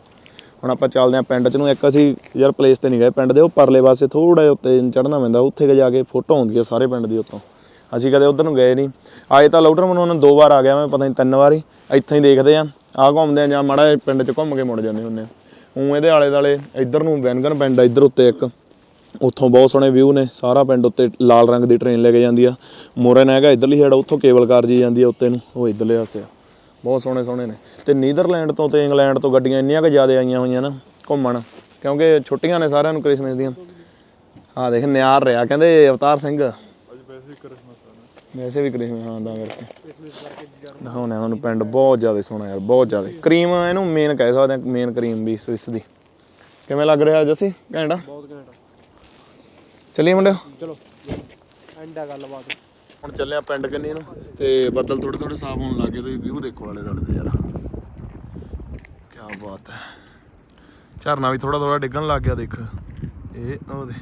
ਹੁਣ ਆਪਾਂ ਚੱਲਦੇ ਆਂ ਪਿੰਡ ਚ। ਨੂੰ ਇੱਕ ਅਸੀਂ ਯਾਰ ਪਲੇਸ ਤੇ ਨਹੀਂ ਗਏ, ਪਿੰਡ ਦੇ ਉਹ ਪਰਲੇ ਪਾਸੇ ਥੋੜਾ ਜਿਹਾ ਉੱਤੇ ਚੜਨਾ ਪੈਂਦਾ, ਉੱਥੇ ਜਾ ਕੇ ਫੋਟੋ ਆਉਂਦੀ ਹੈ ਸਾਰੇ ਪਿੰਡ ਦੀ ਉੱਤੋਂ ਅਸੀਂ ਕਦੇ ਉਧਰ ਨੂੰ ਗਏ ਨਹੀਂ। ਆਏ ਤਾਂ ਲਾਊਟਰ ਮਨੋਂ ਦੋ ਵਾਰ ਆ ਗਿਆ ਮੈਂ, ਪਤਾ ਨਹੀਂ ਤਿੰਨ ਵਾਰੀ। ਇੱਥੇ ਹੀ ਦੇਖਦੇ ਆਂ ਆ ਘੁੰਮਦੇ ਆਂ ਜਾਂ ਮਾੜਾ ਜਿਹਾ ਪਿੰਡ ਚ ਘੁੰਮ ਕੇ ਮੁੜ ਜਾਂਦੇ ਹੁੰਦੇ ਆ ਉਹ ਇਹਦੇ ਆਲੇ ਦਾਲੇ ਇੱਧਰ ਨੂੰ ਵੈਨਗਨ ਪਿੰਡ ਆ, ਇੱਧਰ ਉੱਤੇ ਇੱਕ। ਉੱਥੋਂ ਬਹੁਤ ਸੋਹਣੇ ਵਿਊ ਨੇ, ਸਾਰਾ ਪਿੰਡ ਉੱਤੇ ਲਾਲ ਰੰਗ ਦੀ ਟ੍ਰੇਨ ਲੈ ਕੇ ਜਾਂਦੀ ਆ। ਮੋਰਨ ਹੈਗਾ, ਇੱਧਰਲੀ ਸਾਈਡ ਉੱਥੋਂ ਕੇਬਲ ਕਾਰ ਜੀ ਜਾਂਦੀ ਆ ਉੱਤੇ ਨੂੰ। ਉਹ ਇੱਧਰਲੇ ਪਾਸੇ ਆ। ਬਹੁਤ ਸੋਹਣੇ ਸੋਹਣੇ ਨੇ। ਤੇ ਨੀਦਰਲੈਂਡ ਤੋਂ ਤੇ ਇੰਗਲੈਂਡ ਤੋਂ ਗੱਡੀਆਂ ਇੰਨੀਆਂ ਕੁ ਜ਼ਿਆਦਾ ਆਈਆਂ ਹੋਈਆਂ ਨਾ ਘੁੰਮਣ ਕਿਉਂਕਿ ਛੁੱਟੀਆਂ ਨੇ ਸਾਰਿਆਂ ਨੂੰ ਕ੍ਰਿਸਮਸ ਦੀਆਂ। ਆ ਦੇਖ ਨਿਆਰ ਰਿਹਾ ਕਹਿੰਦੇ ਅਵਤਾਰ ਸਿੰਘ। ਵੈਸੇ ਵੀ ਕ੍ਰਿਸਮਸ ਹਾਂ ਤਾਂ ਕਰਕੇ। ਦਿਖਾਉਣਾ ਤੁਹਾਨੂੰ ਪਿੰਡ ਬਹੁਤ ਜ਼ਿਆਦਾ ਸੋਹਣਾ ਯਾਰ ਬਹੁਤ ਜ਼ਿਆਦਾ। ਕਰੀਮ ਇਹਨੂੰ ਮੇਨ ਕਹਿ ਸਕਦੇ ਆ ਮੇਨ ਕਰੀਮ ਵੀ ਸਵਿਸ ਦੀ। ਕਿਵੇਂ ਲੱਗ ਰਿਹਾ ਜੱਸੀ ਘੈਂਟਾ ਬਹੁਤ ਘੈਂਟ ਚੱਲੀਏ ਮੁੰਡਿਓ। ਚਲੋ ਐਂਡ ਆ ਗੱਲਬਾਤ। ਹੁਣ ਚੱਲਿਆ ਪਿੰਡ ਕੰਨੀ ਨੂੰ ਤੇ ਬੱਦਲ ਥੋੜੇ ਥੋੜੇ ਸਾਫ਼ ਹੋਣ ਲੱਗੇ ਤੁਸੀਂ ਵਿਊ ਦੇਖੋ ਵਾਲੇ ਦੁਆਲੇ ਦੇ ਯਾਰ। ਕੀ ਬਾਤ ਹੈ। ਝਰਨਾ ਵੀ ਥੋੜਾ ਥੋੜਾ ਡਿੱਗਣ ਲੱਗ ਗਿਆ, ਦੇਖ। ਇਹ ਉਹਦੇ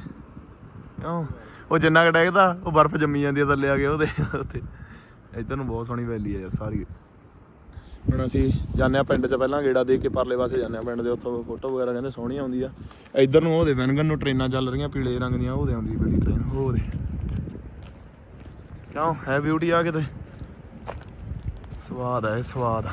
ਕਿਉਂ? ਉਹ ਜਿੰਨਾ ਕੁ ਡਿੱਗਦਾ, ਉਹ ਬਰਫ਼ ਜੰਮੀ ਜਾਂਦੀ ਹੈ ਥੱਲੇ ਆ ਕੇ ਉਹਦੇ ਉੱਤੇ ਇੱਧਰ ਨੂੰ ਬਹੁਤ ਸੋਹਣੀ ਵੈਲੀ ਹੈ ਯਾਰ, ਸਾਰੀ। ਹੁਣ ਅਸੀਂ ਜਾਂਦੇ ਆ ਪਿੰਡ 'ਚ ਪਹਿਲਾਂ ਗੇੜਾ ਦੇ ਕੇ, ਪਰਲੇ ਪਾਸੇ ਜਾਂਦੇ ਆ ਪਿੰਡ ਦੇ, ਉੱਥੋਂ ਫੋਟੋ ਵਗੈਰਾ ਕਹਿੰਦੇ ਸੋਹਣੀ ਆਉਂਦੀ ਆ। ਇੱਧਰ ਨੂੰ ਉਹਦੇ ਵੈਨਗਨ ਨੂੰ ਟ੍ਰੇਨਾਂ ਚੱਲ ਰਹੀਆਂ, ਪੀਲੇ ਰੰਗ ਦੀਆਂ ਉਹਦੇ ਆਉਂਦੀ ਬੜੀ ਟ੍ਰੇਨ ਉਹਦੇ ਕਿਉਂ? ਹੈ ਬਿਊਟੀ ਆ ਕਿਤੇ? ਸਵਾਦ ਹੈ ਸਵਾਦ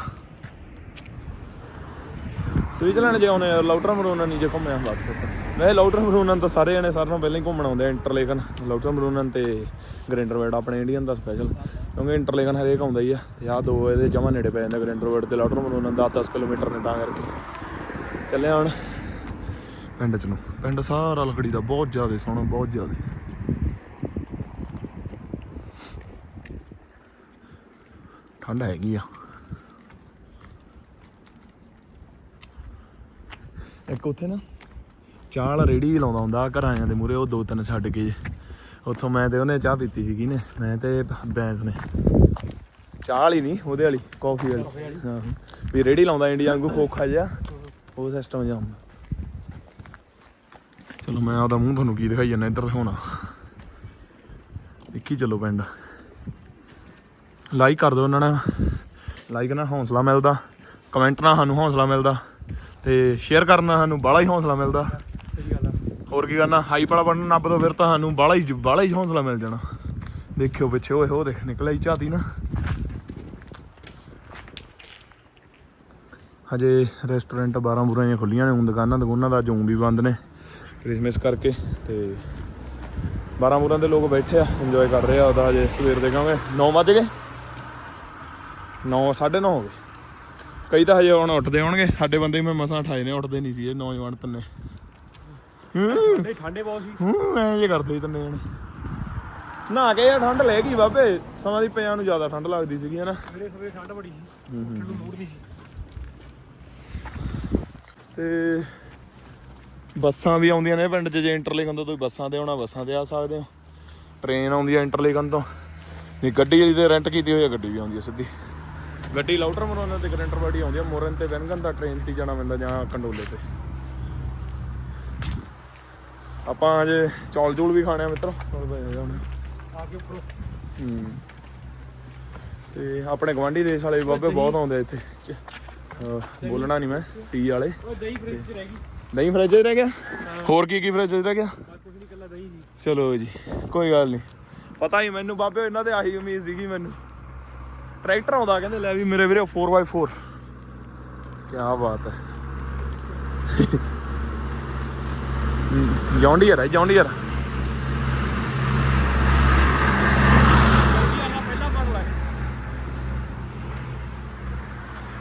ਸਵਿਟਜ਼ਰਲੈਂਡ ਜੇ ਆਉਨੇ ਯਾਰ ਲਾਊਟਰ ਮਰੂਨਨ ਨਹੀਂ ਜੇ ਘੁੰਮਿਆ, ਬਸ ਫਿਰ ਤਾਂ। ਵੈਸੇ ਲਾਊਟਰ ਮਰੂਨਨ ਤਾਂ ਸਾਰੇ ਜਣੇ ਸਾਰਿਆਂ ਨੂੰ ਪਹਿਲਾਂ ਹੀ ਘੁੰਮਣ ਆਉਂਦੇ ਆ ਇੰਟਰਲੇਕਨ। ਲਾਊਟਰ ਮਰੂਨਨ ਤੇ ਗ੍ਰੈਂਡਰਵਰਡ ਆਪਣੇ ਇੰਡੀਅਨ ਦਾ ਸਪੈਸ਼ਲ ਕਿਉਂਕਿ ਇੰਟਰਲੇਕਨ ਹਰੇਕ ਆਉਂਦਾ ਹੀ ਆ। ਤੇ ਆਹ ਦੋ ਇਹਦੇ ਜਮਾ ਨੇੜੇ ਪੈ ਜਾਂਦਾ ਗ੍ਰੈਂਡਰਵਰਡ ਤੇ, ਲਾਊਟਰ ਮਰੂਨਨ ਦਾ 10 ਕਿਲੋਮੀਟਰ ਨੇ ਤਾਂ ਕਰਕੇ। ਚੱਲੇ ਹੁਣ। ਪਿੰਡ ਚ ਨੂੰ। ਪਿੰਡ ਸਾਰਾ ਲਕੜੀ ਦਾ ਬਹੁਤ ਜ਼ਿਆਦਾ ਸੋਹਣਾ, ਬਹੁਤ ਜ਼ਿਆਦਾ। ਠੰਡ ਹੈਗੀ ਆ ਇੱਕ ਉੱਥੇ ਨਾ ਚਾਹ ਰੇੜੀ ਲਾਉਂਦਾ ਹੁੰਦਾ ਘਰਾਂ ਦੇ ਮੂਰੇ ਉਹ ਦੋ ਤਿੰਨ ਛੱਡ ਕੇ। ਜੇ ਉੱਥੋਂ ਮੈਂ ਤੇ ਉਹਨੇ ਚਾਹ ਪੀਤੀ ਸੀਗੀ ਨੇ ਮੈਂ ਤੇ ਬੈਂਸ ਨੇ। ਚਾਹ ਵਾਲੀ ਨਹੀਂ ਉਹਦੇ ਵਾਲੀ ਕਾਫੀ ਵਾਲੀ। ਹਾਂ ਵੀ ਰੇੜੀ ਲਾਉਂਦਾ ਇੰਡੀਆ ਵਾਂਗੂ ਖੋਖਾ ਜਿਹਾ ਉਹ ਸਿਸਟਮ ਹੁੰਦਾ। ਚਲੋ ਮੈਂ ਆਪਦਾ ਮੂੰਹ ਤੁਹਾਨੂੰ ਕੀ ਦਿਖਾਈ ਜਾਂਦਾ ਇੱਧਰ ਦਿਖਾਉਣਾ ਦੇਖੀ ਚਲੋ ਪਿੰਡ। ਲਾਈਕ ਕਰ ਦਿਓ ਉਹਨਾਂ ਨਾਲ। ਲਾਈਕ ਨਾਲ ਹੌਸਲਾ ਮਿਲਦਾ। ਕਮੈਂਟ ਨਾਲ ਸਾਨੂੰ ਹੌਸਲਾ ਮਿਲਦਾ। ਤੇ ਸ਼ੇਅਰ ਕਰਨ ਨਾਲ ਸਾਨੂੰ ਬਾਹਲਾ ਹੀ ਹੌਸਲਾ ਮਿਲਦਾ। ਸਹੀ ਗੱਲ ਆ ਹੋਰ ਕੀ ਕਰਨਾ? ਹਾਈਪ ਵਾਲਾ ਬਟਨ ਨੱਬ ਦੋ ਫਿਰ ਤਾਂ ਸਾਨੂੰ ਬਾਹਲਾ ਹੀ ਬਾਹਲਾ ਹੀ ਹੌਸਲਾ ਮਿਲ ਜਾਣਾ। ਦੇਖਿਓ ਪਿੱਛੇ, ਓਏ ਹੋ ਦੇਖ ਨਿਕਲਿਆ ਹੀ ਝਾਤੀ ਨਾ। ਹਜੇ ਰੈਸਟੋਰੈਂਟ 12 ਬੁਰਾਂ ਦੀਆਂ ਖੁੱਲੀਆਂ ਨੇ, ਹੁਣ ਦੁਕਾਨਾਂ ਦੁਕਾਨਾਂ ਦਾ ਜੂਮ ਵੀ ਬੰਦ ਨੇ ਕ੍ਰਿਸਮਸ ਕਰਕੇ। ਤੇ 12 ਬੁਰਾਂ ਦੇ ਲੋਕ ਬੈਠੇ ਆ ਇੰਜੋਏ ਕਰ ਰਹੇ ਆ, ਉਹਦਾ ਹਜੇ ਸਵੇਰ ਦੇ ਕਹਾਂਗੇ 9 ਵਜ ਗਏ। 9 9:30 ਹੋ ਗਏ। ਕਈ ਤਾਂ ਹਜੇ ਹੁਣ ਉੱਠਦੇ ਹੋਣਗੇ। ਸਾਡੇ ਬੰਦੇ ਮੈਂ ਮਸਾਂ ਉਠਾਏ ਨੇ ਉੱਠਦੇ ਨਹੀਂ ਸੀ ਇਹ ਨੌਜਵਾਨ ਤੰਨੇ। ਠੰਡੇ ਬਹੁਤ ਸੀ ਹੂੰ ਐਂ ਜੇ ਕਰਦੇ ਸੀ ਤੰਨੇ ਜਣੇ। ਨਹਾ ਕੇ ਯਾਰ ਠੰਡ ਲੈ ਗਈ ਬਾਬੇ। ਸਮਾਂ ਦੀ ਪਿਆਂ ਨੂੰ ਜ਼ਿਆਦਾ ਠੰਡ ਲੱਗਦੀ ਸੀਗੀ ਹਨਾ। ਸਵੇਰੇ ਸਵੇਰੇ ਠੰਡ ਬੜੀ ਸੀ। ਠੰਡੂ ਮੂਡ ਨਹੀਂ ਸੀ। ਤੇ ਬੱਸਾਂ ਵੀ ਆਉਂਦੀਆਂ ਨੇ ਪਿੰਡ 'ਚ ਜੇ ਇੰਟਰਲਿੰਕ ਤੋਂ ਤੁਸੀਂ ਬੱਸਾਂ ਤੇ ਆਉਣਾ ਬੱਸਾਂ ਤੇ ਆ ਸਕਦੇ ਹੋ। ਟ੍ਰੇਨ ਆਉਂਦੀ ਹੈ ਇੰਟਰਲਿੰਕ ਤੋਂ। ਜੇ ਗੱਡੀ ਜਿਹੜੀ ਤੇ ਰੈਂਟ ਕੀਤੀ ਹੋਈ ਹੈ ਗੱਡੀ ਵੀ ਆਉਂਦੀ ਹੈ ਸਿੱਧੀ। ਗੱਡੀ ਲਾਊਟਰ ਮਰੋਨਾ ਤੇ ਗਰੈਂਟਰ ਵਾੜੀ ਆਉਂਦੀ ਹੈ ਮੋਰਨ ਤੇ ਵੈਨਗਨ ਦਾ ਟ੍ਰੇਨ ਤੇ ਜਾਣਾ ਪੈਂਦਾ ਜਾਂ ਕੰਡੋਲੇ ਤੇ। ਆਪਾਂ ਅਜੇ ਚੌਲ ਚੂਲ ਵੀ ਖਾਣੇ ਆ ਮਿੱਤਰੋ। ਆ ਕੇ ਉੱਪਰੋਂ। ਹੂੰ। ਤੇ ਆਪਣੇ ਗਵਾਂਢੀ ਦੇਸ਼ ਵਾਲੇ ਵੀ ਬਾਬੇ ਬਹੁਤ ਆਉਂਦੇ ਆ ਇੱਥੇ। ਬੋਲਣਾ ਨਹੀਂ ਮੈਂ ਸੀ ਵਾਲੇ। ਦਹੀਂ ਫ੍ਰਿਜ 'ਚ ਰਹਿ ਗਈ। ਦਹੀਂ ਫ੍ਰਿਜ 'ਚ ਰਹਿ ਗਿਆ? ਹੋਰ ਕੀ ਕੀ ਫ੍ਰਿਜ 'ਚ ਰਹਿ ਗਿਆ? ਬਸ ਕੁਝ ਨਹੀਂ ਕੱਲਾ ਦਹੀਂ ਸੀ। ਚਲੋ ਜੀ ਕੋਈ ਗੱਲ ਨਹੀਂ ਪਤਾ ਹੀ ਮੈਨੂੰ ਬਾਬੇ ਇਹਨਾਂ ਦੇ ਆਹੀ ਉਮੀਦ ਸੀਗੀ ਮੈਨੂੰ। ਟਰੈਕਟਰ ਆਉਂਦਾ, ਕਹਿੰਦੇ ਲੈ ਵੀ ਮੇਰੇ ਵੀਰੇ 4x4 ਕੀ ਬਾਤ ਹੈ। ਜੌਂਡੀਅਰ ਹੈ ਜੌਂਡੀਅਰ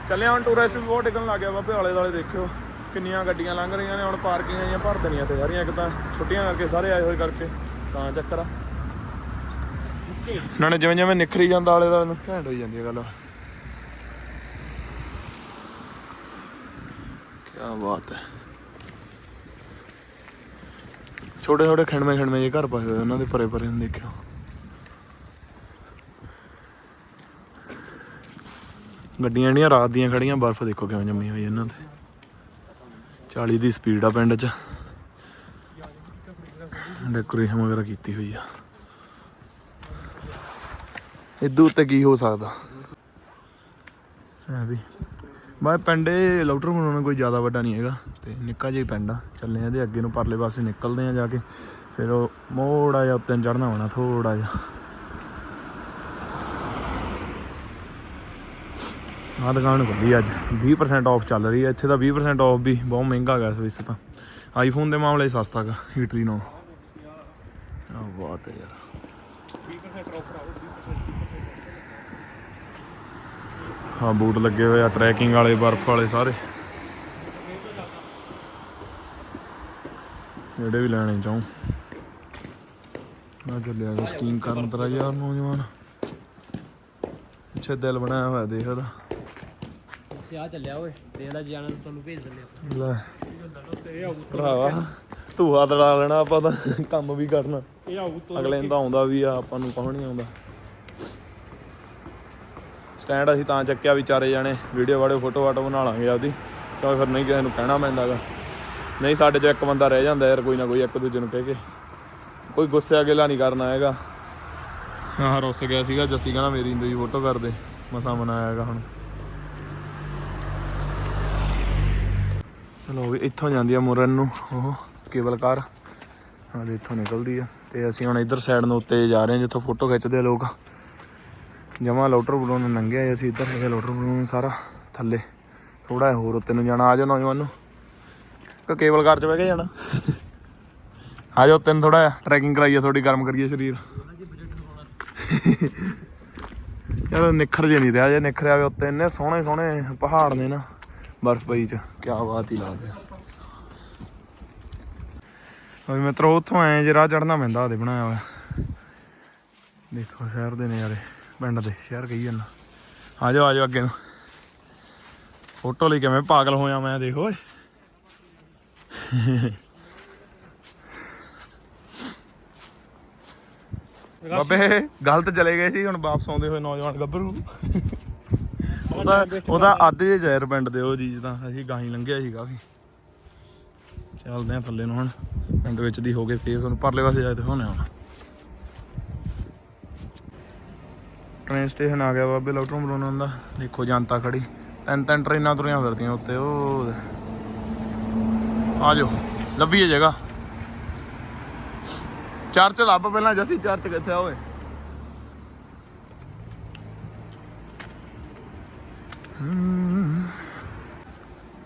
ਚੱਲੇ ਹੁਣ ਟੂਰਿਸਟ ਵੀ ਬਹੁਤ ਡਿੱਗਣ ਲੱਗ ਗਿਆ ਬਾਬੇ, ਆਲੇ ਦੁਆਲੇ ਦੇਖਿਓ। ਕਿੰਨੀਆਂ ਗੱਡੀਆਂ ਲੰਘ ਰਹੀਆਂ ਨੇ, ਹੁਣ ਪਾਰਕਿੰਗਾਂ ਜੀਆਂ ਭਰ ਦੇਣੀਆਂ ਤੇ ਸਾਰੀਆਂ ਇੱਕ ਤਾਂ ਛੁੱਟੀਆਂ ਕਰਕੇ ਸਾਰੇ ਆਏ ਹੋਏ ਕਰਕੇ, ਤਾਂ ਚੱਕਰ ਆ। ਨਾਲੇ ਜਿਵੇਂ ਜਿਵੇਂ ਨਿਖਰੀ ਜਾਂਦਾ ਆਲੇ ਦੁਆਲੇ ਨੂੰ ਘੈਂਟ ਹੋਈ ਜਾਂਦੀ ਹੈ ਗੱਲ। ਕੀ ਬਾਤ ਹੈ। ਛੋਟੇ ਛੋਟੇ ਖਿੰਡਵੇਂ ਖਿੰਡਵੇਂ ਜਿਹੇ ਘਰ ਪਾਏ ਉਹਨਾਂ ਦੇ ਪਰੇ ਪਰੇ ਨੂੰ ਦੇਖਿਓ। ਗੱਡੀਆਂ ਜਿਹੜੀਆਂ ਰਾਤ ਦੀਆਂ ਖੜੀਆਂ, ਬਰਫ਼ ਦੇਖੋ ਕਿਵੇਂ ਜੰਮੀ ਹੋਈ ਇਹਨਾਂ ਤੇ। 40 ਦੀ ਸਪੀਡ ਆ ਪਿੰਡ 'ਚ। ਡੈਕੋਰੇਸ਼ਨ ਵਗੈਰਾ ਕੀਤੀ ਹੋਈ ਆ। ਇਦੋਂ ਉੱਤੇ ਕੀ ਹੋ ਸਕਦਾ? ਹੈ ਵੀ। ਬਾਈ ਪਿੰਡ ਇਹ ਲਾਊਟਰ ਬਣਾਉਣਾ ਕੋਈ ਜ਼ਿਆਦਾ ਵੱਡਾ ਨਹੀਂ ਹੈਗਾ, ਤੇ ਨਿੱਕਾ ਜਿਹਾ ਪਿੰਡ ਆ। ਚੱਲੇ ਆ ਇਹਦੇ ਅੱਗੇ ਨੂੰ ਪਰਲੇ ਪਾਸੇ ਨਿਕਲਦੇ ਆ ਜਾ ਕੇ। ਫਿਰ ਉਹ ਮੋੜਾ ਜਿਹਾ ਉੱਤੇ ਚੜਨਾ ਹੋਣਾ ਥੋੜਾ ਜਿਹਾ। ਆਹ ਦੁਕਾਨ ਖੁੱਲੀ ਅੱਜ। 20% ਆਫ ਚੱਲ ਰਹੀ ਹੈ ਇੱਥੇ ਤਾਂ 20% ਆਫ ਵੀ ਬਹੁਤ ਮਹਿੰਗਾ ਹੈਗਾ ਸਵਿਸ ਤਾਂ। ਆਈਫੋਨ ਦੇ ਮਾਮਲੇ ਸਸਤਾ ਹੈਗਾ ਹੀਟਰੀ ਨੂੰ ਆ ਬਾਤ ਹੈ ਯਾਰ। 20% ਆਫਰ ਆਓ 20% ਹਾਂ ਬੂਟ ਲੱਗੇ ਹੋਏ ਆ ਟਰੈਕਿੰਗ ਵਾਲੇ ਬਰਫ਼ ਵਾਲੇ ਸਾਰੇ। ਜਿਹੜੇ ਵੀ ਲੈਣੇ ਚਾਹੂੰ। ਮੈਂ ਚੱਲਿਆ ਗਾ ਸਕੀਮ ਕਰਨ ਤੇਰਾ ਯਾਰ ਨੌਜਵਾਨ। ਪਿੱਛੇ ਦਿਲ ਬਣਾਇਆ ਹੋਇਆ ਦੇਖ ਉਹਦਾ ਤੇ ਆ ਚੱਲਿਆ ਓਏ ਦੇਖ ਲੈ ਜਾਣਾ ਤੁਹਾਨੂੰ ਭੇਜ ਦਿੰਦੇ ਲੈ ਇਹ ਆਊ ਭਰਾਵਾ ਧੂਆ ਦੜਾ ਲੈਣਾ ਆਪਾਂ ਤਾਂ ਕੰਮ ਵੀ ਕਰਨਾ। ਅਗਲੇ ਨੂੰ ਤਾਂ ਆਉਂਦਾ ਵੀ ਆ ਆਪਾਂ ਨੂੰ ਕੌਣ ਨਹੀਂ ਆਉਂਦਾ। ਸਟੈਂਡ ਅਸੀਂ ਤਾਂ ਚੱਕਿਆ ਵੀ ਚਾਰੇ ਜਾਣੇ। ਵੀਡੀਓ ਵਾੜੇ ਫੋਟੋ ਵਾਟੋ ਬਣਾ ਲਾਂਗੇ ਆਪਦੀ। ਕਿਉਂਕਿ ਫਿਰ ਨਹੀਂ ਕਿਸੇ ਨੂੰ ਕਹਿਣਾ ਪੈਂਦਾਗਾ ਨਹੀਂ, ਸਾਡੇ 'ਚ ਇੱਕ ਬੰਦਾ ਰਹਿ ਜਾਂਦਾ ਯਾਰ, ਕੋਈ ਨਾ ਕੋਈ ਇੱਕ ਦੂਜੇ ਨੂੰ ਕਹਿ ਕੇ। ਕੋਈ ਗੁੱਸੇ ਗਿਲਾ ਨਹੀਂ ਕਰਨਾ ਹੈਗਾ। ਹਾਂ ਰੁੱਸ ਗਿਆ ਸੀਗਾ, ਜੱਸੀ ਕਹਿੰਦਾ ਮੇਰੀ ਇੰਦੂ ਦੀ ਫੋਟੋ ਕਰਦੇ ਮਸਾ ਮਸਾਂ ਹੈਗਾ ਹੁਣ। ਚਲੋ ਵੀ ਇੱਥੋਂ ਜਾਂਦੀ ਆ ਮੁਰਨ ਨੂੰ, ਉਹ ਕੇਬਲ ਕਾਰ ਹਾਂ ਤੇ ਇੱਥੋਂ ਨਿਕਲਦੀ ਆ। ਤੇ ਅਸੀਂ ਹੁਣ ਇੱਧਰ ਸਾਈਡ ਨੂੰ ਉੱਤੇ ਜਾ ਰਹੇ ਹਾਂ ਜਿੱਥੋਂ ਫੋਟੋ ਖਿੱਚਦੇ ਆ ਲੋਕ। ਜਮਾ ਲੋਟਰ ਬਲੂਨ ਲੰਘਿਆ ਹੈ, ਅਸੀਂ ਇੱਧਰ ਹੈਗੇ ਲੋਟਰ ਬਲੂਨ ਸਾਰਾ ਥੱਲੇ। ਥੋੜਾ ਹੋਰ ਉੱਤੇ ਨੂੰ ਜਾਣਾ। ਆ ਜਾਓ ਨੌਜਵਾਨ ਨੂੰ। ਕਿ ਕੇਬਲ ਕਾਰ 'ਚ ਬਹਿ ਕੇ ਜਾਣਾ। ਆ ਜਾਓ ਉੱਤੇ ਨੂੰ ਥੋੜਾ ਟਰੈਕਿੰਗ ਕਰਾਈਏ ਥੋੜੀ ਗਰਮ ਕਰੀਏ ਸਰੀਰ। ਯਾਰ ਨਿਖਰ ਜੇ ਨਹੀਂ ਰਿਹਾ ਜੇ ਨਿਖਰਿਆ ਵੇ ਉੱਤੇ ਇੰਨੇ ਸੋਹਣੇ ਸੋਹਣੇ ਪਹਾੜ ਨੇ ਨਾ ਬਰਫ਼ ਪਈ ਚ। ਕੀ ਬਾਤ ਹੀ ਲੱਗਦਾ ਉਹ ਮਿੱਤਰੋ ਉੱਥੋਂ ਆਏ ਜੇ ਰਾਹ ਚੜਨਾ ਪੈਂਦਾ ਉਹਦੇ ਬਣਾਇਆ ਹੋਇਆ। ਦੇਖੋ ਸ਼ਹਿਰ ਦੇ ਨਜ਼ਾਰੇ। ਪਿੰਡ ਦੇ ਸ਼ਹਿਰ ਕਹੀ ਜਾਂਦਾ ਆ ਜਾਓ ਆ ਜਾਓ ਅੱਗੇ ਨੂੰ। ਫੋਟੋ ਲਈ ਕਿਵੇਂ ਪਾਗਲ ਹੋਇਆ ਮੈਂ, ਦੇਖੋ ਓਏ। ਬਾਬੇ, ਗਲਤ ਚਲੇ ਗਏ ਸੀ, ਹੁਣ ਵਾਪਸ ਆਉਂਦੇ ਹੋਏ ਨੌਜਵਾਨ ਗੱਭਰੂ। ਉਹਦਾ ਉਹਦਾ ਅੱਧ ਜੇ ਜ਼ਹਿਰ ਪਿੰਡ ਦੇ, ਉਹ ਚੀਜ਼ ਤਾਂ ਅਸੀਂ ਗਾਹੀ ਲੰਘਿਆ ਸੀ ਕਾਫੀ ਚੱਲਦੇ ਆ ਥੱਲੇ ਨੂੰ ਹੁਣ। ਪਿੰਡ ਵਿੱਚ ਦੀ ਹੋ ਕੇ ਫੇਰ ਤੁਹਾਨੂੰ ਪਰਲੇ ਪਾਸੇ ਜਾ ਕੇ ਦਿਖਾਉਣੇ ਹੁਣ। ਟ੍ਰੇਨ ਸਟੇਸ਼ਨ ਆ ਗਿਆ ਬਾਬੇ ਲੋਟਰੋਂ ਬਲੋਨਾਂ ਦਾ ਦੇਖੋ ਜਨਤਾ ਖੜੀ। ਤਿੰਨ ਤਿੰਨ ਟ੍ਰੇਨਾਂ ਤੁਰੀਆਂ ਫਿਰਦੀਆਂ ਉੱਤੇ ਉਹ ਆ ਜਾਓ ਲੱਭੀ ਜਗ੍ਹਾ। ਚਰਚ ਲੱਭ ਪਹਿਲਾਂ ਜਸੀ, ਚਰਚ ਕਿੱਥੇ ਆ ਓਏ?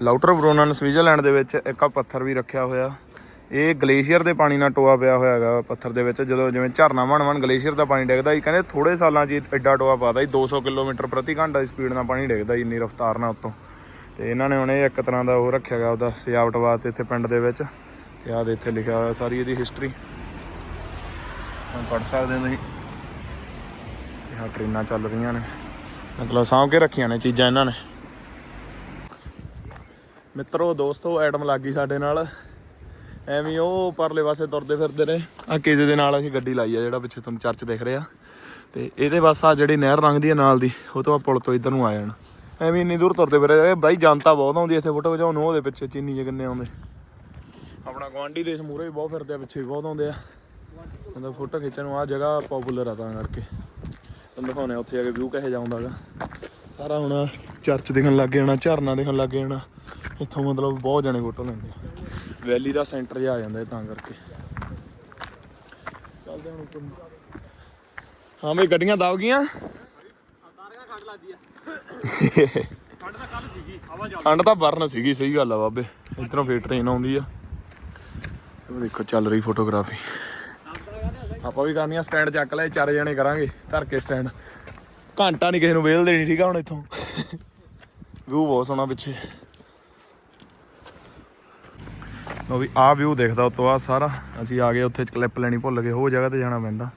ਲਾਊਟਰ ਬਰੋਨਨ ਸਵਿਟਜ਼ਰਲੈਂਡ ਦੇ ਵਿੱਚ ਇੱਕ ਆ ਪੱਥਰ ਵੀ ਰੱਖਿਆ ਹੋਇਆ। ਇਹ ਗਲੇਸ਼ੀਅਰ ਦੇ ਪਾਣੀ ਨਾਲ ਟੋਆ ਪਿਆ ਹੋਇਆ ਹੈਗਾ ਪੱਥਰ ਦੇ ਵਿੱਚ। ਜਦੋਂ ਜਿਵੇਂ ਝਰਨਾ ਬਣ ਬਣ ਗਲੇਸ਼ੀਅਰ ਦਾ ਪਾਣੀ ਡਿੱਗਦਾ ਸੀ, ਕਹਿੰਦੇ ਥੋੜੇ ਸਾਲਾਂ 'ਚ ਹੀ ਐਡਾ ਟੋਆ ਪਾਦਾ ਸੀ 200 ਕਿਲੋਮੀਟਰ ਪ੍ਰਤੀ ਘੰਟਾ ਦੀ ਸਪੀਡ ਨਾਲ ਪਾਣੀ ਡਿੱਗਦਾ ਸੀ ਇੰਨੀ ਰਫ਼ਤਾਰ ਨਾਲ ਉੱਤੋਂ। ਤੇ ਇਹਨਾਂ ਨੇ ਹੁਣ ਇਹ ਇੱਕ ਤਰ੍ਹਾਂ ਦਾ ਉਹ ਰੱਖਿਆ ਗਿਆ ਉਹਦਾ ਸਜਾਵਟ ਵਾਸਤੇ ਇੱਥੇ ਪਿੰਡ ਦੇ ਵਿੱਚ। ਤੇ ਆਹ ਦੇ ਇੱਥੇ ਲਿਖਿਆ ਹੋਇਆ ਸਾਰੀ ਇਹਦੀ ਹਿਸਟਰੀ ਹੁਣ ਪੜ੍ਹ ਸਕਦੇ ਤੁਸੀਂ। ਇਹ ਆਹ ਟ੍ਰੇਨਾਂ ਚੱਲ ਰਹੀਆਂ ਨੇ। ਮਤਲਬ ਸਾਂਭ ਕੇ ਰੱਖੀਆਂ ਨੇ ਚੀਜ਼ਾਂ ਇਹਨਾਂ ਨੇ। ਮਿੱਤਰੋ, ਦੋਸਤੋ, ਐਟਮ ਲੱਗ ਗਈ ਸਾਡੇ ਨਾਲ। ਐਵੇਂ ਉਹ ਪਰਲੇ ਪਾਸੇ ਤੁਰਦੇ ਫਿਰਦੇ ਰਹੇ। ਆ ਕਿਸੇ ਦੇ ਨਾਲ ਅਸੀਂ ਗੱਡੀ ਲਾਈ ਆ ਜਿਹੜਾ ਪਿੱਛੇ ਤੁਹਾਨੂੰ ਚਰਚ ਦਿਖ ਰਿਹਾ। ਤੇ ਇਹਦੇ ਬਸ ਆ ਜਿਹੜੀ ਨਹਿਰ ਲੰਘਦੀ ਆ ਨਾਲ ਦੀ, ਉਹ ਤੋਂ ਆ ਪੁਲ ਤੋਂ ਇੱਧਰ ਨੂੰ ਆ ਜਾਣ। ਐਵੇਂ ਇੰਨੀ ਦੂਰ ਤੁਰਦੇ ਫਿਰੇ ਬਾਈ ਜਨਤਾ ਬਹੁਤ ਆਉਂਦੀ ਇੱਥੇ ਫੋਟੋ ਖਿਚਾਉਣ ਨੂੰ ਉਹਦੇ ਪਿੱਛੇ ਚੀਨੀ ਜਿਹੇ ਕਿੰਨੇ ਆਉਂਦੇ। ਆਪਣਾ ਗਵਾਂਢੀ ਦੇਸ਼ ਮੂਰੇ ਵੀ ਬਹੁਤ ਫਿਰਦੇ ਆ, ਪਿੱਛੇ ਵੀ ਬਹੁਤ ਆਉਂਦੇ ਆ। ਉਹਦਾ ਫੋਟੋ ਖਿੱਚਣ ਨੂੰ ਆ ਜਗ੍ਹਾ ਪਪੂਲਰ ਆ ਤਾਂ ਕਰਕੇ। ਤੁਹਾਨੂੰ ਦਿਖਾਉਣੇ ਉੱਥੇ ਜਾ ਕੇ ਵਿਊ ਕਿਹੋ ਜਿਹਾ ਆਉਂਦਾਗਾ ਸਾਰਾ ਹੁਣ ਚਰਚ ਦਿਖਣ ਲੱਗ ਜਾਣਾ, ਝਰਨਾ ਦਿਖਣ ਲੱਗ ਜਾਣਾ। ਇੱਥੋਂ ਮਤਲਬ ਬਹੁਤ ਜਣੇ ਫੋਟੋ ਲੈਂਦੇ ਆ। ਵੈਲੀ ਦਾ ਸੈਂਟਰ ਜਿਹਾ ਆ ਜਾਂਦਾ ਤਾਂ ਕਰਕੇ। ਚੱਲਦੇ ਹੁਣ ਉੱਪਰ ਹਾਂ ਬਈ, ਗੱਡੀਆਂ ਦਬ ਗਈਆਂ। ਤਾਰੀਆਂ ਕੱਢ ਲਾਦੀ ਆ? ਕੱਢ ਤਾਂ ਕੱਲ ਸੀਗੀ। ਹਵਾ ਜਾ ਠੰਡ ਤਾਂ ਬਰਨ ਸੀਗੀ, ਸਹੀ ਗੱਲ ਆ ਬਾਬੇ। ਇਧਰੋਂ ਫੇਰ ਟ੍ਰੇਨ ਆਉਂਦੀ ਆ ਉਹ ਦੇਖੋ, ਚੱਲ ਰਹੀ ਫੋਟੋਗ੍ਰਾਫੀ। ਆਪਾਂ ਵੀ ਕਰਨੀ ਆ ਸਟੈਂਡ ਚੱਕ ਲੈ, ਚਾਰ ਜਣੇ ਕਰਾਂਗੇ, ਧਰ ਕੇ ਸਟੈਂਡ। ਘੰਟਾ ਨਹੀਂ ਕਿਸੇ ਨੂੰ ਵੇਲ ਦੇਣੀ ਠੀਕ ਆ ਹੁਣ ਇੱਥੋਂ। ਵਿਊ ਬਹੁਤ ਸੋਹਣਾ ਪਿੱਛੇ। ਲੋ ਵੀ ਆਹ ਵਿਊ ਦੇਖਦਾ ਉਤੋਂ ਆ ਸਾਰਾ। ਅਸੀਂ ਆ ਗਏ ਉੱਥੇ ਕਲਿੱਪ ਲੈਣੀ ਭੁੱਲ ਗਏ ਉਹ ਜਗ੍ਹਾ ਤੇ ਜਾਣਾ ਪੈਂਦਾ।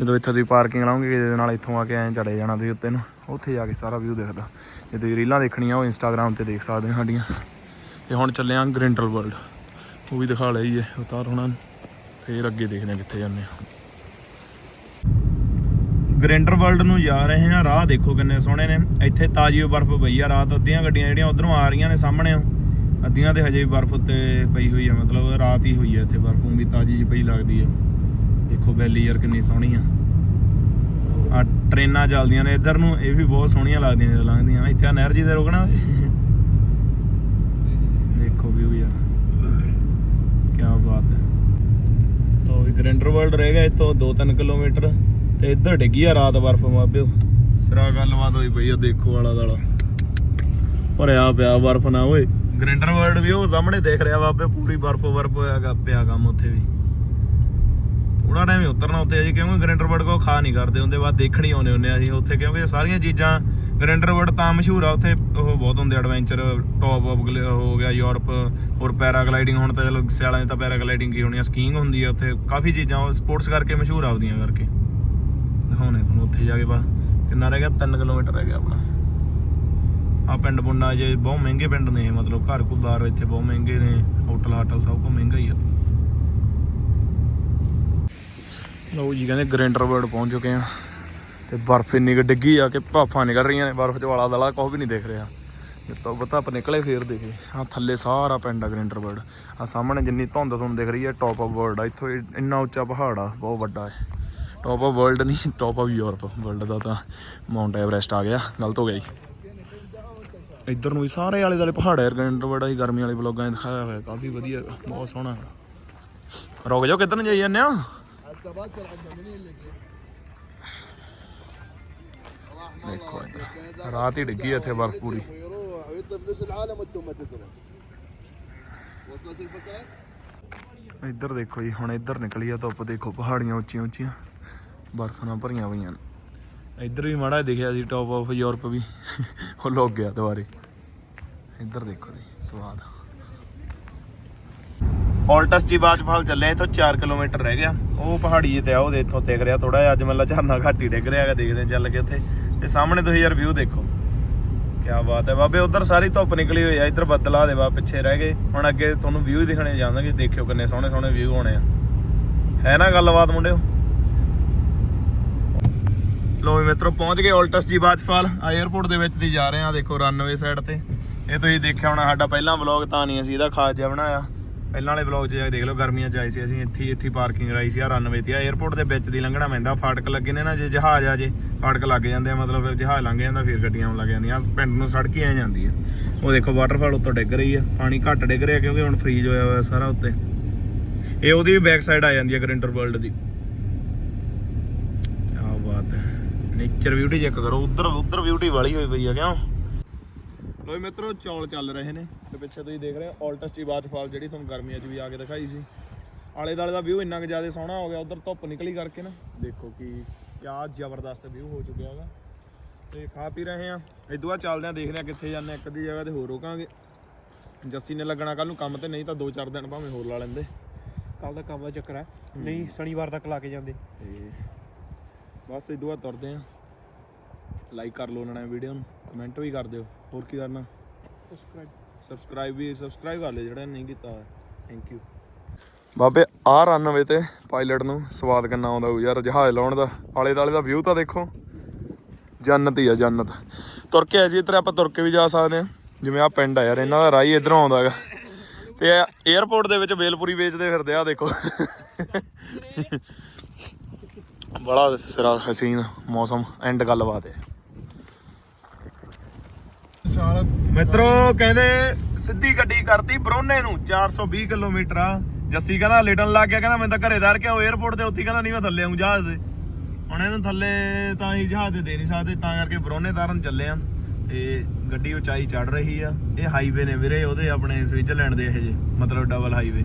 ਜਦੋਂ ਇੱਥੇ ਤੁਸੀਂ ਪਾਰਕਿੰਗ ਲਾਉਂਗੇ, ਜਿਹਦੇ ਨਾਲ ਇੱਥੋਂ ਆ ਕੇ ਐਂ ਚੜੇ ਜਾਣਾ ਤੁਸੀਂ ਉੱਤੇ ਨੂੰ। ਉੱਥੇ ਜਾ ਕੇ ਸਾਰਾ ਵਿਊ ਦੇਖਦਾ। ਜੇ ਤੁਸੀਂ ਰੀਲਾਂ ਦੇਖਣੀਆਂ, ਉਹ ਇੰਸਟਾਗ੍ਰam ਤੇ ਦੇਖ ਸਕਦੇ ਹੋ ਸਾਡੀਆਂ। ਤੇ ਹੁਣ ਚੱਲੇ ਆਂ ਗ੍ਰਿੰਡਲ ਵਰਲਡ ਉਹ ਵੀ ਦਿਖਾ ਲਈਏ ਜੀ ਇਹ ਉਤਾਰ ਹੋਣਾ। ਫੇਰ ਅੱਗੇ ਦੇਖਦੇ ਹਾਂ ਕਿੱਥੇ ਜਾਂਦੇ ਆ ਗ੍ਰਿੰਡਰ ਵਰਲਡ ਨੂੰ ਜਾ ਰਹੇ ਹਾਂ। ਰਾਹ ਦੇਖੋ ਕਿੰਨੇ ਸੋਹਣੇ ਨੇ। ਇੱਥੇ ਤਾਜੀ ਬਰਫ਼ ਪਈ ਆ। ਰਾਤ ਅੱਧੀਆਂ ਗੱਡੀਆਂ ਜਿਹੜੀਆਂ ਉਧਰੋਂ ਆ ਰਹੀਆਂ ਨੇ ਸਾਹਮਣੇ। ਅੱਧੀਆਂ ਤੇ ਹਜੇ ਵੀ ਬਰਫ਼ ਉੱਤੇ ਪਈ ਹੋਈ ਆ, ਮਤਲਬ ਰਾਤ ਹੀ ਹੋਈ ਆ ਇੱਥੇ ਬਰਫ਼ ਵੀ ਤਾਜੀ ਜਿਹੀ ਪਈ ਲੱਗਦੀ ਆ। ਦੇਖੋ ਵੈਲੀ ਯਾਰ ਕਿੰਨੀ ਸੋਹਣੀ ਆ। ਆ ਟ੍ਰੇਨਾਂ ਚੱਲਦੀਆਂ ਨੇ, ਇੱਧਰ ਨੂੰ ਇਹ ਵੀ ਬਹੁਤ ਸੋਹਣੀਆਂ ਲੱਗਦੀਆਂ ਜਦੋਂ ਲੰਘਦੀਆਂ। ਇੱਥੇ ਆ ਨਹਿਰ ਜੀ ਤੇ ਰੁਕਣਾ ਦੇਖੋ ਵਿਊ ਯਾਰ। ਕੀ ਬਾਤ ਹੈ। ਲੋ ਵੀ ਗ੍ਰਿੰਡਰ ਵਰਲਡ ਰਹਿ ਗਿਆ ਇੱਥੋਂ 2-3 ਕਿਲੋਮੀਟਰ, ਤੇ ਇੱਧਰ ਡਿੱਗੀ ਆ ਰਾਤ ਬਰਫ਼, ਮਾਪਿਓ। ਸਿਰਾ ਗੱਲਬਾਤ ਹੋਈ ਪਈ ਆ ਦੇਖੋ ਵਾਲਾ ਦਾਲਾ ਭਰਿਆ ਪਿਆ ਬਰਫ਼ ਨਾ ਓਏ ਗ੍ਰਿੰਡਰ ਵਰਲਡ ਵੀ ਉਹ ਸਾਹਮਣੇ ਦੇਖ ਰਿਹਾ ਬਾਬੇ ਪੂਰੀ ਬਰਫ਼ ਬਰਫ਼ ਹੋਇਆਗਾ ਪਿਆ ਕੰਮ ਉੱਥੇ ਵੀ। ਥੋੜਾ ਟਾਈਮ ਹੀ ਉਤਰਨਾ ਉੱਤੇ ਜੀ ਕਿਉਂਕਿ ਗ੍ਰਿੰਡਰ ਵਰਡ ਕੋ ਖਾ ਨਹੀਂ ਕਰਦੇ, ਉਹਦੇ ਬਾਅਦ ਦੇਖਣ ਹੀ ਆਉਨੇ ਹੁੰਦੇ ਅਸੀਂ ਉੱਥੇ, ਕਿਉਂਕਿ ਸਾਰੀਆਂ ਚੀਜ਼ਾਂ ਗ੍ਰਿੰਡਰ ਵਰਡ ਤਾਂ ਮਸ਼ਹੂਰ ਆ, ਉੱਥੇ ਉਹ ਬਹੁਤ ਹੁੰਦੇ ਐਡਵੈਂਚਰ ਟੌਪ ਆਫ ਹੋ ਗਿਆ ਯੂਰਪ ਹੋਰ ਪੈਰਾਗਲਾਈਡਿੰਗ ਹੁਣ ਤਾਂ ਚਲੋ ਸਿਆਲਾਂ ਦੀ ਤਾਂ ਪੈਰਾਗਲਾਈਡਿੰਗ ਕੀ ਹੋਣੀ ਆ ਸਕੀਇੰਗ ਹੁੰਦੀ ਆ ਉੱਥੇ, ਕਾਫੀ ਚੀਜ਼ਾਂ ਉਹ ਸਪੋਰਟਸ ਕਰਕੇ ਮਸ਼ਹੂਰ ਆ ਉਹਦੀਆਂ ਕਰਕੇ। ਦਿਖਾਉਣੇ ਤੁਹਾਨੂੰ ਉੱਥੇ ਜਾ ਕੇ ਬਾ ਕਿੰਨਾ ਰਹਿ ਗਿਆ 3 ਕਿਲੋਮੀਟਰ ਰਹਿ ਗਿਆ ਆਪਣਾ। ਆ ਪਿੰਡ ਪੁੰਡਾ ਜੇ ਬਹੁਤ ਮਹਿੰਗੇ ਪਿੰਡ ਨੇ ਮਤਲਬ ਘਰ ਕੋਈ ਬਾਰ ਇੱਥੇ ਬਹੁਤ ਮਹਿੰਗੇ ਨੇ, ਹੋਟਲ ਹਾਟਲ ਸਭ ਕੁਝ ਮਹਿੰਗਾ ਹੀ ਆ। ਲਓ ਜੀ, ਕਹਿੰਦੇ ਗ੍ਰੈਂਡਰ ਵਰਡ ਪਹੁੰਚ ਚੁੱਕੇ ਆ ਤੇ ਬਰਫ਼ ਇੰਨੀ ਕੁ ਡਿੱਗੀ ਆ ਕਿ ਭਾਫਾਂ ਨਿਕਲ ਰਹੀਆਂ ਨੇ, ਬਰਫ਼ ਚ ਵਾਲਾ ਦਲਾ ਕੁਝ ਵੀ ਨਹੀਂ ਦਿਖ ਰਿਹਾ। ਜਿੱਤੋਂ ਬਤਾ ਨਿਕਲੇ ਫੇਰ ਦੇਖੇ। ਆ ਥੱਲੇ ਸਾਰਾ ਪਿੰਡ ਆ ਗ੍ਰੈਂਡਰ ਵਰਡ। ਆ ਸਾਹਮਣੇ ਜਿੰਨੀ ਧੁੰਦ ਤੁਹਾਨੂੰ ਦਿਖ ਰਹੀ ਹੈ ਟੌਪ ਆਫ ਵਰਲਡ ਆ। ਇੱਥੋਂ ਇੰਨਾ ਉੱਚਾ ਪਹਾੜ ਆ, ਬਹੁਤ ਵੱਡਾ ਹੈ ਟੌਪ ਆਫ ਵਰਲਡ ਨਹੀਂ ਟੌਪ ਆਫ ਯੂਰਪ ਵਰਲਡ ਦਾ ਤਾਂ ਮਾਉਂਟ ਐਵਰੈਸਟ ਆ ਗਿਆ। ਗਲਤ ਹੋ ਗਿਆ ਜੀ। ਇੱਧਰ ਨੂੰ ਵੀ ਸਾਰੇ ਆਲੇ ਦਾਲੇ ਪਹਾੜ ਹੈ ਰੈਂਡਰ ਬੜਾ ਹੀ ਗਰਮੀ ਵਾਲੇ ਬਲੌਗਾਂ 'ਚ ਦਿਖਾਇਆ ਹੋਇਆ, ਕਾਫੀ ਵਧੀਆ, ਬਹੁਤ ਸੋਹਣਾ ਰੁਕ ਜਾਓ, ਕਿੱਧਰ ਨੂੰ ਜਾਈ ਜਾਂਦੇ ਆ ਰਾਤ ਹੀ ਡਿੱਗੀ ਇੱਥੇ ਬਰਫ ਪੂਰੀ। ਇੱਧਰ ਦੇਖੋ ਜੀ, ਹੁਣ ਇੱਧਰ ਨਿਕਲੀ ਆ ਧੁੱਪ, ਦੇਖੋ ਪਹਾੜੀਆਂ ਉੱਚੀਆਂ ਉੱਚੀਆਂ ਬਰਫ਼ ਨਾਲ ਭਰੀਆਂ ਹੋਈਆਂ ਨੇ। ਇੱਧਰ ਵੀ ਮਾੜਾ ਦਿਖਿਆ ਸੀ ਟੌਪ ਆਫ ਯੂਰਪ ਵੀ। ਉਹ ਲੁੱਕ ਗਿਆ ਦੁਬਾਰੇ। ਇੱਧਰ ਦੇਖੋ ਜੀ, ਸਵਾਦ। ਔਲਟਸ ਜੀ ਬਾਜਫਾਲ ਚੱਲੇ, ਇੱਥੋਂ 4 ਕਿਲੋਮੀਟਰ ਰਹਿ ਗਿਆ। ਉਹ ਪਹਾੜੀ ਤੇ ਆ, ਉਹਦੇ ਇੱਥੋਂ ਦਿਖ ਰਿਹਾ ਥੋੜਾ ਜਿਹਾ। ਅੱਜ ਮੈਨੂੰ ਝਰਨਾ ਘੱਟ ਹੀ ਡਿੱਗ ਰਿਹਾ ਹੈਗਾ, ਦੇਖਦੇ ਚੱਲ ਕੇ ਉੱਥੇ। ਤੇ ਸਾਹਮਣੇ ਤੁਸੀਂ ਯਾਰ ਵਿਊ ਦੇਖੋ। ਕੀ ਬਾਤ ਹੈ। ਬਾਬੇ, ਉਧਰ ਸਾਰੀ ਧੁੱਪ ਨਿਕਲੀ ਹੋਈ ਆ। ਇੱਧਰ ਬੱਦਲਾ ਦੇ ਬਾ, ਪਿੱਛੇ ਰਹਿ ਗਏ। ਹੁਣ ਅੱਗੇ ਤੁਹਾਨੂੰ ਵਿਊ ਦਿਖਣੇ ਜਾਂਦਾਗੇ ਦੇਖਿਓ ਕਿੰਨੇ ਸੋਹਣੇ ਸੋਹਣੇ ਵਿਊ ਹੋਣੇ ਆ। ਹੈ ਨਾ ਗੱਲਬਾਤ ਮੁੰਡਿਓ? ਲੋ ਮਿੱਤਰੋ, ਪਹੁੰਚ ਗਏ 올ਟਸ ਜੀ ਬਾਜਪਾਲ। ਏਅਰਪੋਰਟ ਦੇ ਵਿੱਚ ਦੀ ਜਾ ਰਹੇ ਆ ਦੇਖੋ ਰਨਵੇ ਸਾਈਡ ਤੇ। ਇਹ ਤੁਸੀਂ ਦੇਖਿਆ ਹੋਣਾ, ਸਾਡਾ ਪਹਿਲਾ ਵਲੌਗ ਤਾਂ ਨਹੀਂ ਅਸੀਂ ਇਹਦਾ ਖਾਸ ਜਿਹਾ ਬਣਾਇਆ। ਪਹਿਲਾਂ ਵਾਲੇ ਵਲੌਗ 'ਚ ਦੇਖ ਲਓ, ਗਰਮੀਆਂ 'ਚ ਆਏ ਸੀ ਅਸੀਂ, ਇੱਥੇ ਇੱਥੇ ਪਾਰਕਿੰਗ ਰਾਈ ਸੀ ਆ ਰਨਵੇ ਤੇ। ਆ ਏਅਰਪੋਰਟ ਦੇ ਵਿੱਚ ਦੀ ਲੰਘਣਾ ਪੈਂਦਾ, ਫਾਟਕ ਲੱਗੇ ਨੇ ਨਾ, ਜੇ ਜਹਾਜ਼ ਆ ਜੇ, ਫਾਟਕ ਲੱਗ ਜਾਂਦੇ ਆ, ਮਤਲਬ ਫਿਰ ਜਹਾਜ਼ ਲੰਘ ਜਾਂਦਾ, ਫਿਰ ਗੱਡੀਆਂ ਆਉਣ ਲੱਗ ਜਾਂਦੀਆਂ ਪਿੰਡ ਨੂੰ ਸੜਕ ਹੀ ਆ ਜਾਂਦੀ ਆ। ਉਹ ਦੇਖੋ ਵਾਟਰਫਾਲ ਉੱਤੋਂ ਡਿੱਗ ਰਹੀ ਆ, ਪਾਣੀ ਘੱਟ ਡਿੱਗ ਰਿਹਾ ਕਿਉਂਕਿ ਹੁਣ ਫ੍ਰੀਜ਼ ਹੋਇਆ ਹੋਇਆ ਸਾਰਾ ਉੱਤੇ। ਇਹ ਉਹਦੀ ਵੀ ਬੈਕ ਸਾਈਡ ਆ ਜਾਂਦੀ ਆ, ਗ੍ਰਿੰਟਰ ਵਰਲਡ ਦੀ। ਨੇਚਰ ਬਿਊਟੀ ਚੈੱਕ ਕਰੋ। ਉਧਰ ਉਧਰ ਬਿਊਟੀ ਵਾਲੀ ਹੋਈ ਪਈ ਆ ਕਿਉਂ? ਲੋ ਜੀ ਮਿੱਤਰੋ ਚੌਲ ਚੱਲ ਰਹੇ ਨੇ। ਤੇ ਪਿੱਛੇ ਤੁਸੀਂ ਦੇਖ ਰਹੇ ਹੋ ਆਲਟਸ ਟੀ ਵਾਟਰਫਾਲ ਜਿਹੜੀ ਤੁਹਾਨੂੰ ਗਰਮੀਆਂ 'ਚ ਵੀ ਆ ਕੇ ਦਿਖਾਈ ਸੀ। ਆਲੇ ਦਾਲੇ ਦਾ ਵਿਊ ਇੰਨਾ ਕੁ ਜ਼ਿਆਦਾ ਸੋਹਣਾ ਹੋ ਗਿਆ ਉਧਰ ਧੁੱਪ ਨਿਕਲੀ ਕਰਕੇ ਨਾ। ਦੇਖੋ ਕਿ ਕਿਆ ਜ਼ਬਰਦਸਤ ਵਿਊ ਹੋ ਚੁੱਕਿਆ ਹੈਗਾ। ਤੇ ਖਾ ਪੀ ਰਹੇ ਆ ਇਦੋਂ ਬਾਅਦ ਚੱਲਦੇ ਆ ਦੇਖਦੇ ਆ ਕਿੱਥੇ ਜਾਂਦੇ ਆ ਇੱਕ ਅੱਧੀ ਜਗ੍ਹਾ ਤੇ ਹੋਰ ਰੁਕਾਂਗੇ। ਜੱਸੀ ਨੇ ਲੱਗਣਾ ਕੱਲ ਨੂੰ ਕੰਮ ਤੇ ਨਹੀਂ ਤਾਂ 2-4 ਦਿਨ ਭਾਵੇਂ ਹੋਰ ਲਾ ਲੈਂਦੇ। ਕੱਲ ਦਾ ਕੰਮ ਦਾ ਚੱਕਰ ਹੈ। ਨਹੀਂ ਸ਼ਨੀਵਾਰ ਤੱਕ ਲਾ ਕੇ ਜਾਂਦੇ। ਤੇ ਬਸ ਇਦੋਂ ਬਾਅਦ ਤੁਰਦੇ ਆ। ਲਾਈਕ ਕਰ ਲਓ ਉਹਨਾਂ ਨੇ ਵੀਡੀਓ ਨੂੰ ਕਮੈਂਟ ਵੀ ਕਰ ਦਿਓ। ਹੋਰ ਕੀ ਕਰਨਾ? ਸਬਸਕ੍ਰਾਈਬ ਸਬਸਕ੍ਰਾਈਬ ਵੀ ਸਬਸਕ੍ਰਾਈਬ ਕਰ ਲਿਓ ਜਿਹੜਾ ਨਹੀਂ ਕੀਤਾ ਥੈਂਕ ਯੂ ਬਾਬੇ ਆ ਰਨਵੇ ਤੇ ਪਾਇਲਟ ਨੂੰ ਸਵਾਦ ਕਿੰਨਾ ਆਉਂਦਾ ਹੋਊ ਯਾਰ ਜਹਾਜ਼ ਲਾਉਣ ਦਾ ਆਲੇ ਦਾਲੇ ਦਾ ਵਿਊ ਤਾਂ ਦੇਖੋ। ਜੰਨਤ ਹੀ ਆ ਜੰਨਤ। ਤੁਰ ਕੇ ਆ ਜੀ ਇੱਧਰ ਆਪਾਂ ਤੁਰ ਕੇ ਵੀ ਜਾ ਸਕਦੇ ਆ। ਜਿਵੇਂ ਆ ਪਿੰਡ ਆ ਯਾਰ ਇਹਨਾਂ ਦਾ ਰਾਹੀ ਇਧਰੋਂ ਆਉਂਦਾ ਹੈਗਾ। ਤੇ 에어ਪੋਰਟ ਦੇ ਵਿੱਚ ਵੇਲਪੂਰੀ ਵੇਚਦੇ ਫਿਰਦੇ ਆ ਦੇਖੋ। ਬੜਾ ਸਿਰਾ ਹਸੀਨ ਮੌਸਮ ਐਂਡ ਗੱਲਬਾਤ ਹੈ। ਮਿੱਤਰੋ, ਕਹਿੰਦੇ ਸਿੱਧੀ ਗੱਡੀ ਕਰਤੀ ਬਰੋਨੇ ਨੂੰ 420 ਕਿਲੋਮੀਟਰ ਆ। ਜੱਸੀ ਕਹਿੰਦਾ ਲੇਟਣ ਲੱਗ ਗਿਆ, ਕਹਿੰਦਾ ਮੈਂ ਤਾਂ ਘਰੇਦਾਰ ਕਿਹਾ 에어ਪੋਰਟ ਤੇ, ਉੱਥੇ ਕਹਿੰਦਾ ਨਹੀਂ, ਮੈਂ ਥੱਲੇ ਆਉਂ ਜਹਾਜ਼ ਦੇ ਹੁਣ ਇਹਨੂੰ ਥੱਲੇ ਤਾਂ ਹੀ ਜਹਾਜ਼ ਦੇ ਦੇ ਨਹੀਂ ਸਕਦੇ, ਤਾਂ ਕਰਕੇ ਬਰੋਨੇ ਤਾਰਨ ਚੱਲੇ ਆ। ਤੇ ਗੱਡੀ ਉਚਾਈ ਚੜ ਰਹੀ ਆ। ਇਹ ਹਾਈਵੇ ਨੇ ਵੀਰੇ, ਉਹਦੇ ਆਪਣੇ ਸਵਿਟਜ਼ਰਲੈਂਡ ਦੇ ਇਹ ਜੇ ਮਤਲਬ ਡਬਲ ਹਾਈਵੇ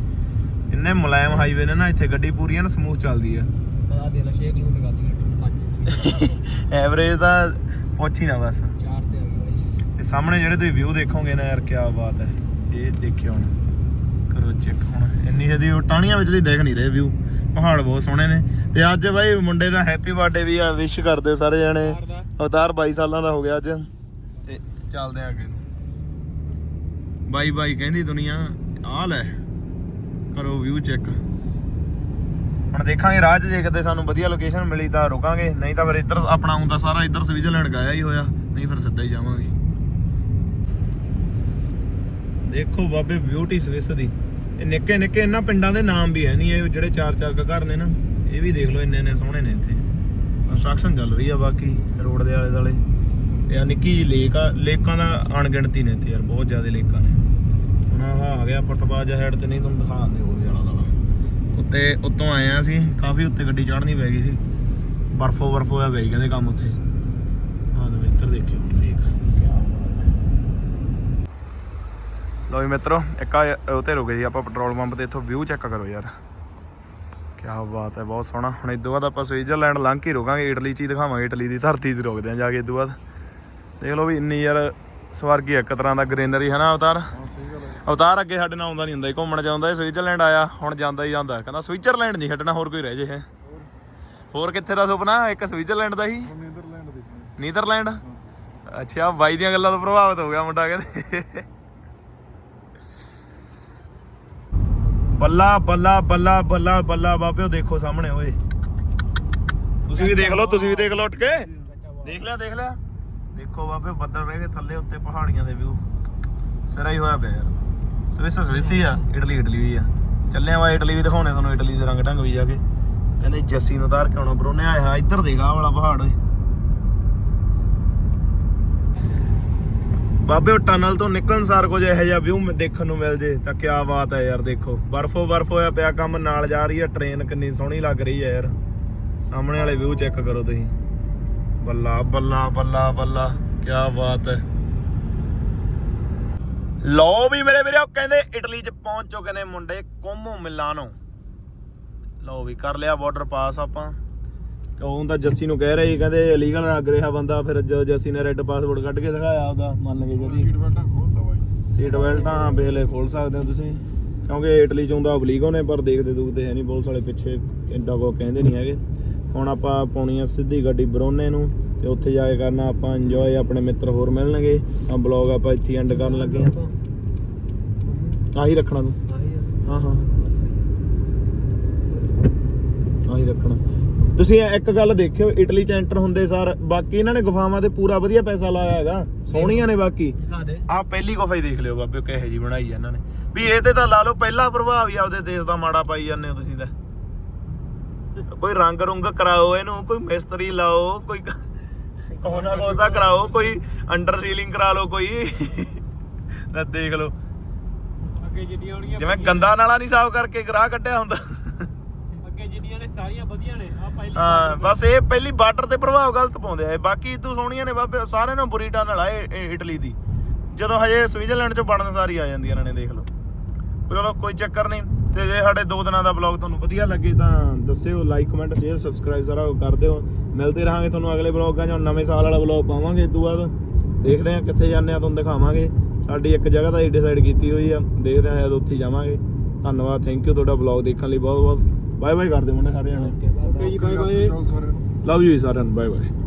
ਇੰਨੇ ਮੁਲਾਇਮ ਹਾਈਵੇ ਨੇ ਨਾ, ਇੱਥੇ ਗੱਡੀ ਪੂਰੀ ਨਾ ਸਮੂਥ ਚੱਲਦੀ ਆ। ਪਤਾ ਦੇ ਲਾ 6 ਕਿਲੋਮੀਟਰ ਕਰਦੀ 5 ਐਵਰੇਜ ਤਾਂ ਪੁੱਛ ਹੀ ਨਾ ਬਸ। 4 ਤੇ ਆ ਬਾਈ। ਤੇ ਸਾਹਮਣੇ ਜਿਹੜੇ ਤੁਸੀਂ ਵਿਊ ਦੇਖੋਗੇ ਨਾ ਯਾਰ ਕੀ ਬਾਤ ਹੈ। ਇਹ ਦੇਖਿਓ ਹੁਣ। ਕਰੋ ਚੈੱਕ ਹੁਣ। ਇੰਨੀ ਜਦੀ ਉਹ ਟਾਹਣੀਆਂ ਵਿੱਚ ਦੀ ਦੇਖ ਨਹੀਂ ਰਹੇ ਵਿਊ ਪਹਾੜ ਬਹੁਤ ਸੋਹਣੇ ਨੇ। ਤੇ ਅੱਜ ਬਾਈ ਮੁੰਡੇ ਦਾ ਹੈਪੀ ਬਰਥਡੇ ਵੀ ਆ ਵਿਸ਼ ਕਰਦੇ ਸਾਰੇ ਜਣੇ। ਅਵਤਾਰ 22 ਸਾਲਾਂ ਦਾ ਹੋ ਗਿਆ ਅੱਜ। ਤੇ ਚੱਲਦੇ ਆ ਅੱਗੇ ਨੂੰ। ਬਾਈ ਬਾਈ ਕਹਿੰਦੀ ਦੁਨੀਆ ਆ ਲੈ। ਕਰੋ ਵਿਊ ਚੈੱਕ ਹੁਣ ਦੇਖਾਂਗੇ ਰਾਹ 'ਚ ਜੇ ਕਿਤੇ ਸਾਨੂੰ ਵਧੀਆ ਲੋਕੇਸ਼ਨ ਮਿਲੀ ਤਾਂ ਰੁਕਾਂਗੇ, ਨਹੀਂ ਤਾਂ ਫਿਰ ਇੱਧਰ ਆਪਣਾ ਹੁੰਦਾ ਸਾਰਾ ਇੱਧਰ ਸਵਿਟਜ਼ਰਲੈਂਡ ਗਾਇਆ ਹੀ ਹੋਇਆ, ਨਹੀਂ ਫਿਰ ਸਿੱਧਾ ਹੀ ਜਾਵਾਂਗੇ। ਦੇਖੋ ਬਾਬੇ ਬਿਊਟੀ ਸਵਿਸ ਦੀ। ਇਹ ਨਿੱਕੇ ਨਿੱਕੇ ਇਹਨਾਂ ਪਿੰਡਾਂ ਦੇ ਨਾਮ ਵੀ ਹੈ ਨਹੀਂ ਇਹ ਜਿਹੜੇ ਚਾਰ ਚਾਰ ਕੁ ਘਰ ਨੇ ਨਾ, ਇਹ ਵੀ ਦੇਖ ਲਓ ਇੰਨੇ ਇੰਨੇ ਸੋਹਣੇ ਨੇ ਇੱਥੇ। ਕੰਸਟਰਕਸ਼ਨ ਚੱਲ ਰਹੀ ਆ ਬਾਕੀ, ਰੋਡ ਦੇ ਆਲੇ ਦਾਲੇ ਇਹ ਨਿੱਕੀ ਜਿਹੀ ਲੇਕ ਆ, ਲੇਕਾਂ ਦਾ ਅਣਗਿਣਤੀ ਨੇ ਇੱਥੇ ਯਾਰ, ਬਹੁਤ ਜ਼ਿਆਦਾ ਲੇਕਾਂ ਨੇ। ਹੁਣ ਆਹ ਆ ਗਿਆ ਫੁੱਟਬਾਜ ਹੈਡ ਤੇ, ਨਹੀਂ ਤੁਹਾਨੂੰ ਦਿਖਾ ਦਿੰਦੇ ਹੋਰ ਵੀ ਉੱਤੇ ਉੱਤੋਂ ਆਏ ਆ ਅਸੀਂ, ਕਾਫੀ ਉੱਤੇ ਗੱਡੀ ਚੜ੍ਹਨੀ ਪੈ ਗਈ ਸੀ। ਬਰਫੋ ਬਰਫੋ ਹੋਇਆ ਗਈ ਕਹਿੰਦੇ ਕੰਮ ਉੱਥੇ। ਆਹ ਦੋ ਇੱਧਰ ਦੇਖਿਓ, ਦੇਖ। ਲੋ ਜੀ ਮਿੱਤਰੋ, ਇੱਕ ਆ ਉਤੇ ਰੁਕੇ ਜੀ, ਆਪਾਂ ਪੈਟਰੋਲ ਪੰਪ ਤੇ ਇੱਥੋਂ ਵਿਊ ਚੈੱਕ ਕਰੋ ਯਾਰ। ਕੀ ਬਾਤ ਹੈ, ਬਹੁਤ ਸੋਹਣਾ। ਹੁਣ ਇਦੋਂ ਬਾਅਦ ਆਪਾਂ ਸਵਿਟਜ਼ਰਲੈਂਡ ਲੰਘ ਕੇ ਹੀ ਰੁਕਾਂਗੇ, ਇਟਲੀ ਚ ਹੀ ਦਿਖਾਵਾਂਗੇ, ਇਟਲੀ ਦੀ ਧਰਤੀ ਤੇ ਰੁਕਦੇ ਆ ਜਾ ਕੇ ਇਦੋਂ ਬਾਅਦ। ਦੇਖ ਲਓ ਵੀ ਇੰਨੀ ਯਾਰ ਸਵਰਗੀ ਇੱਕ ਤਰ੍ਹਾਂ ਦਾ ਗ੍ਰੀਨਰੀ ਹੈ ਨਾ ਅਵਤਾਰ? ਅਵਤਾਰ ਅੱਗੇ ਸਾਡੇ ਨਾਲ ਆਉਂਦਾ ਨਹੀਂ ਹੁੰਦਾ ਇਹ ਘੁੰਮਣ ਜਾਂਦਾ ਇਹ ਸਵਿਟਜ਼ਰਲੈਂਡ ਆਇਆ ਹੁਣ ਜਾਂਦਾ ਹੀ ਜਾਂਦਾ ਕਹਿੰਦਾ ਸਵਿਟਜ਼ਰਲੈਂਡ ਨਹੀਂ ਛੱਡਣਾ ਹੋਰ ਕੋਈ ਰਹਿ ਜੇ। ਹੈ ਹੋਰ ਕਿੱਥੇ ਦਾ ਸੁਪਨਾ? ਇੱਕ ਸਵਿਟਜ਼ਰਲੈਂਡ ਦਾ ਹੀ? ਨੀਦਰਲੈਂਡ ਦੇ। ਨੀਦਰਲੈਂਡ? ਅੱਛਾ ਬਾਈ ਦੀਆਂ ਗੱਲਾਂ ਤੋਂ ਪ੍ਰਭਾਵਿਤ ਹੋ ਗਿਆ ਮੁੰਡਾ ਕਹਿੰਦੇ। ਬੱਲਾ ਬੱਲਾ ਬੱਲਾ ਬੱਲਾ ਬੱਲਾ ਬਾਬਿਓ ਦੇਖੋ ਸਾਹਮਣੇ ਓਏ। ਤੁਸੀਂ ਵੀ ਦੇਖ ਲਓ ਤੁਸੀਂ ਵੀ ਦੇਖ ਲਓ ਉੱਠ ਕੇ। ਦੇਖ ਲਿਆ ਦੇਖ ਲਿਆ। ਦੇਖੋ ਬਾਬੇ ਬੱਦਲ ਰਹਿ ਗਏ ਥੱਲੇ ਉੱਤੇ ਪਹਾੜੀਆਂ ਦੇ ਵਿਊ ਸਿਰਾ ਹੋਇਆ ਪਿਆ ਸਵਿਸ ਸਵਿਸ ਹੀ ਆ, ਇਟਲੀ ਇਟਲੀ ਵੀ ਆ। ਚੱਲਿਆ ਵਾ, ਇਟਲੀ ਵੀ ਦਿਖਾਉਣੇ ਤੁਹਾਨੂੰ, ਇਟਲੀ ਦੇ ਰੰਗ ਢੰਗ ਵੀ ਜਾ ਕੇ। ਕਹਿੰਦੇ ਜੱਸੀ ਨੂੰ ਉਤਾਰ ਕੇ ਆਉਣਾ ਬਰੋਨੇ ਆਇਆ ਇੱਧਰ ਦੇਖ ਆਹ ਵਾਲਾ ਪਹਾੜ ਓਏ। ਬਾਬੇ, ਉਹ ਟਨਲ ਤੋਂ ਨਿਕਲਣ ਸਾਰ ਕੁਝ ਇਹੋ ਜਿਹਾ ਵਿਊ ਦੇਖਣ ਨੂੰ ਮਿਲ ਜੇ, ਤਾਂ ਕੀ ਬਾਤ ਹੈ ਯਾਰ, ਦੇਖੋ। ਬਰਫੋ, ਬਰਫ ਹੋਇਆ ਪਿਆ, ਕੰਮ ਨਾਲ ਜਾ ਰਹੀ ਹੈ ਟ੍ਰੇਨ ਕਿੰਨੀ ਸੋਹਣੀ ਲੱਗ ਰਹੀ ਹੈ ਯਾਰ। ਸਾਹਮਣੇ ਵਾਲੇ ਵਿਊ ਚੈੱਕ ਕਰੋ ਤੁਸੀਂ। ਬੱਲਾ ਬੱਲਾ ਬੱਲਾ ਬੱਲਾ ਕੀ ਬਾਤ ਹੈ ਲੋ ਵੀ ਮੇਰੇ ਵੀਰੇ ਉਹ ਕਹਿੰਦੇ ਇਟਲੀ ਚ ਪਹੁੰਚ ਚੁੱਕੇ ਨੇ ਮੁੰਡੇ ਕੋਮੋ ਮਿਲਾਨੋ। ਲਓ ਵੀ ਕਰ ਲਿਆ ਬਾਰਡਰ ਪਾਸ ਆਪਾਂ। ਕਹੂੰ ਤਾਂ ਜੱਸੀ ਨੂੰ ਕਹਿ ਰਹੇ ਸੀ ਕਹਿੰਦੇ ਇਲੀਗਲ ਲੱਗ ਰਿਹਾ ਬੰਦਾ ਫਿਰ ਜਦੋਂ ਜੱਸੀ ਨੇ ਰੈੱਡ ਪਾਸਪੋਰਟ ਕੱਢ ਕੇ ਦਿਖਾਇਆ ਉਹਦਾ ਮੰਨ ਗਏ ਜਦੀ ਸੀਟ ਬੈਲਟਾਂ ਖੋਲ ਦੋ ਬਾਈ। ਸੀਟ ਬੈਲਟਾਂ ਬੇਲੇ ਖੋਲ ਸਕਦੇ ਹੋ ਤੁਸੀਂ ਕਿਉਂਕਿ ਇਟਲੀ ਚੋਂ ਦਾ ਓਬਲੀਗੋ ਨੇ ਪਰ ਦੇਖਦੇ ਦੂਖਦੇ ਹੈ ਨਹੀਂ ਪੁਲਿਸ ਵਾਲੇ ਪਿੱਛੇ ਇੰਡਾ ਕੋ ਕਹਿੰਦੇ ਨਹੀਂ ਹੈਗੇ। ਹੁਣ ਆਪਾਂ ਪਾਉਣੀ ਆ ਸਿੱਧੀ ਗੱਡੀ ਬਰੋਨੇ ਨੂੰ। ਤੇ ਉੱਥੇ ਜਾ ਕੇ ਕਰਨਾ ਆਪਾਂ ਇੰਜੋਏ ਆਪਣੇ ਮਿੱਤਰ ਹੋਰ ਮਿਲਣਗੇ। ਆ ਬਲੌਗ ਆਪਾਂ ਇੱਥੇ ਐਂਡ ਕਰਨ ਲੱਗੇ ਆ ਆਹੀ ਰੱਖਣਾ ਤੂੰ। ਹਾਂ ਹਾਂ ਆਹੀ ਰੱਖਣਾ। ਤੁਸੀਂ ਇੱਕ ਗੱਲ ਦੇਖਿਓ ਇਟਲੀ ਚ ਐਂਟਰ ਹੁੰਦੇ ਸਾਰ ਬਾਕੀ ਇਹਨਾਂ ਨੇ ਗੁਫਾਵਾਂ ਤੇ ਪੂਰਾ ਵਧੀਆ ਪੈਸਾ ਲਾਇਆ ਹੈਗਾ। ਸੋਹਣੀਆਂ ਨੇ ਬਾਕੀ। ਆਹ ਪਹਿਲੀ ਗੁਫਾ ਹੀ ਦੇਖ ਲਿਓ ਬਾਬੇ ਕਿਹੋ ਜੀ ਬਣਾਈ ਆ ਇਹਨਾਂ ਨੇ। ਵੀ ਇਹ ਤੇ ਤਾਂ ਲਾ ਲਓ ਪਹਿਲਾ ਪ੍ਰਭਾਵ ਹੀ ਆਪਦੇ ਦੇਸ਼ ਦਾ ਮਾੜਾ ਪਾਈ ਜਾਂਦੇ ਹੋ ਤੁਸੀਂ ਤਾਂ। ਕੋਈ ਰੰਗ ਰੁੰਗ ਕਰਾਓ ਇਹਨੂੰ ਕੋਈ ਮਿਸਤਰੀ ਲਾਓ ਕੋਈ ਕੋਨਾ ਕੋਦਾ ਕਰਾਓ ਕੋਈ ਅੰਡਰ ਸੀਲਿੰਗ ਕਰਾ ਲਓ ਕੋਈ। ਤਾਂ ਦੇਖ ਲਓ। ਅੱਗੇ ਜਿੰਨੀਆਂ ਹੋਣਗੀਆਂ ਜਿਵੇਂ ਗੰਦਾ ਨਾਲਾ ਨਹੀਂ ਸਾਫ਼ ਕਰਕੇ ਗਰਾਹ ਕੱਢਿਆ ਹੁੰਦਾ। ਅੱਗੇ ਜਿੰਨੀਆਂ ਨੇ ਸਾਰੀਆਂ ਵਧੀਆ ਨੇ ਆ ਪਹਿਲੀ ਹਾਂ ਬਸ ਇਹ ਪਹਿਲੀ ਬਾਰਡਰ ਤੇ ਪ੍ਰਭਾਵ ਗਲਤ ਪਾਉਂਦੇ ਆ। ਬਾਕੀ ਤੂੰ ਸੋਹਣੀਆਂ ਨੇ ਬਾਬੇ ਸਾਰਿਆਂ ਨੂੰ ਬੁਰੀ ਇਹ- ਇਹ ਇਟਲੀ ਦੀ। ਜਦੋਂ ਹਜੇ ਸਵਿਟਜ਼ਰਲੈਂਡ ਚੋਂ ਬਣਨ ਸਾਰੀ ਆ ਜਾਂਦੀਆਂ ਇਹਨਾਂ ਨੇ ਦੇਖ ਲਓ। ਚਲੋ ਕੋਈ ਚੱਕਰ ਨਹੀਂ। ਤੇ ਜੇ ਸਾਡੇ ਦੋ ਦਿਨਾਂ ਦਾ ਬਲੌਗ ਤੁਹਾਨੂੰ ਵਧੀਆ ਲੱਗੇ ਤਾਂ ਦੱਸਿਓ ਲਾਈਕ ਕਮੈਂਟ ਸ਼ੇਅਰ ਸਬਸਕ੍ਰਾਈਬ ਸਾਰਾ ਕਰ ਦਿਓ। ਮਿਲਦੇ ਰਹਾਂਗੇ ਤੁਹਾਨੂੰ ਅਗਲੇ ਬਲੌਗਾਂ 'ਚ ਹੁਣ ਨਵੇਂ ਸਾਲ ਵਾਲਾ ਬਲੌਗ ਪਾਵਾਂਗੇ ਇਸ ਤੋਂ ਬਾਅਦ। ਦੇਖਦੇ ਹਾਂ ਕਿੱਥੇ ਜਾਂਦੇ ਆ ਤੁਹਾਨੂੰ ਦਿਖਾਵਾਂਗੇ। ਸਾਡੀ ਇੱਕ ਜਗ੍ਹਾ ਤਾਂ ਡਿਸਾਈਡ ਕੀਤੀ ਹੋਈ ਆ ਦੇਖਦੇ ਹਾਂ ਜਦੋਂ ਉੱਥੇ ਜਾਵਾਂਗੇ। ਧੰਨਵਾਦ ਥੈਂਕ ਯੂ ਤੁਹਾਡਾ ਬਲੌਗ ਦੇਖਣ ਲਈ ਬਹੁਤ ਬਹੁਤ ਬਾਏ ਬਾਏ ਕਰ ਦਿਓ ਮੁੰਡੇ ਸਾਰੇ ਜਾਣੇ ਓਕੇ ਜੀ ਬਾਏ ਬਾਏ ਲਵ ਯੂ ਸਾਰਿਆਂ ਨੂੰ। Bye bye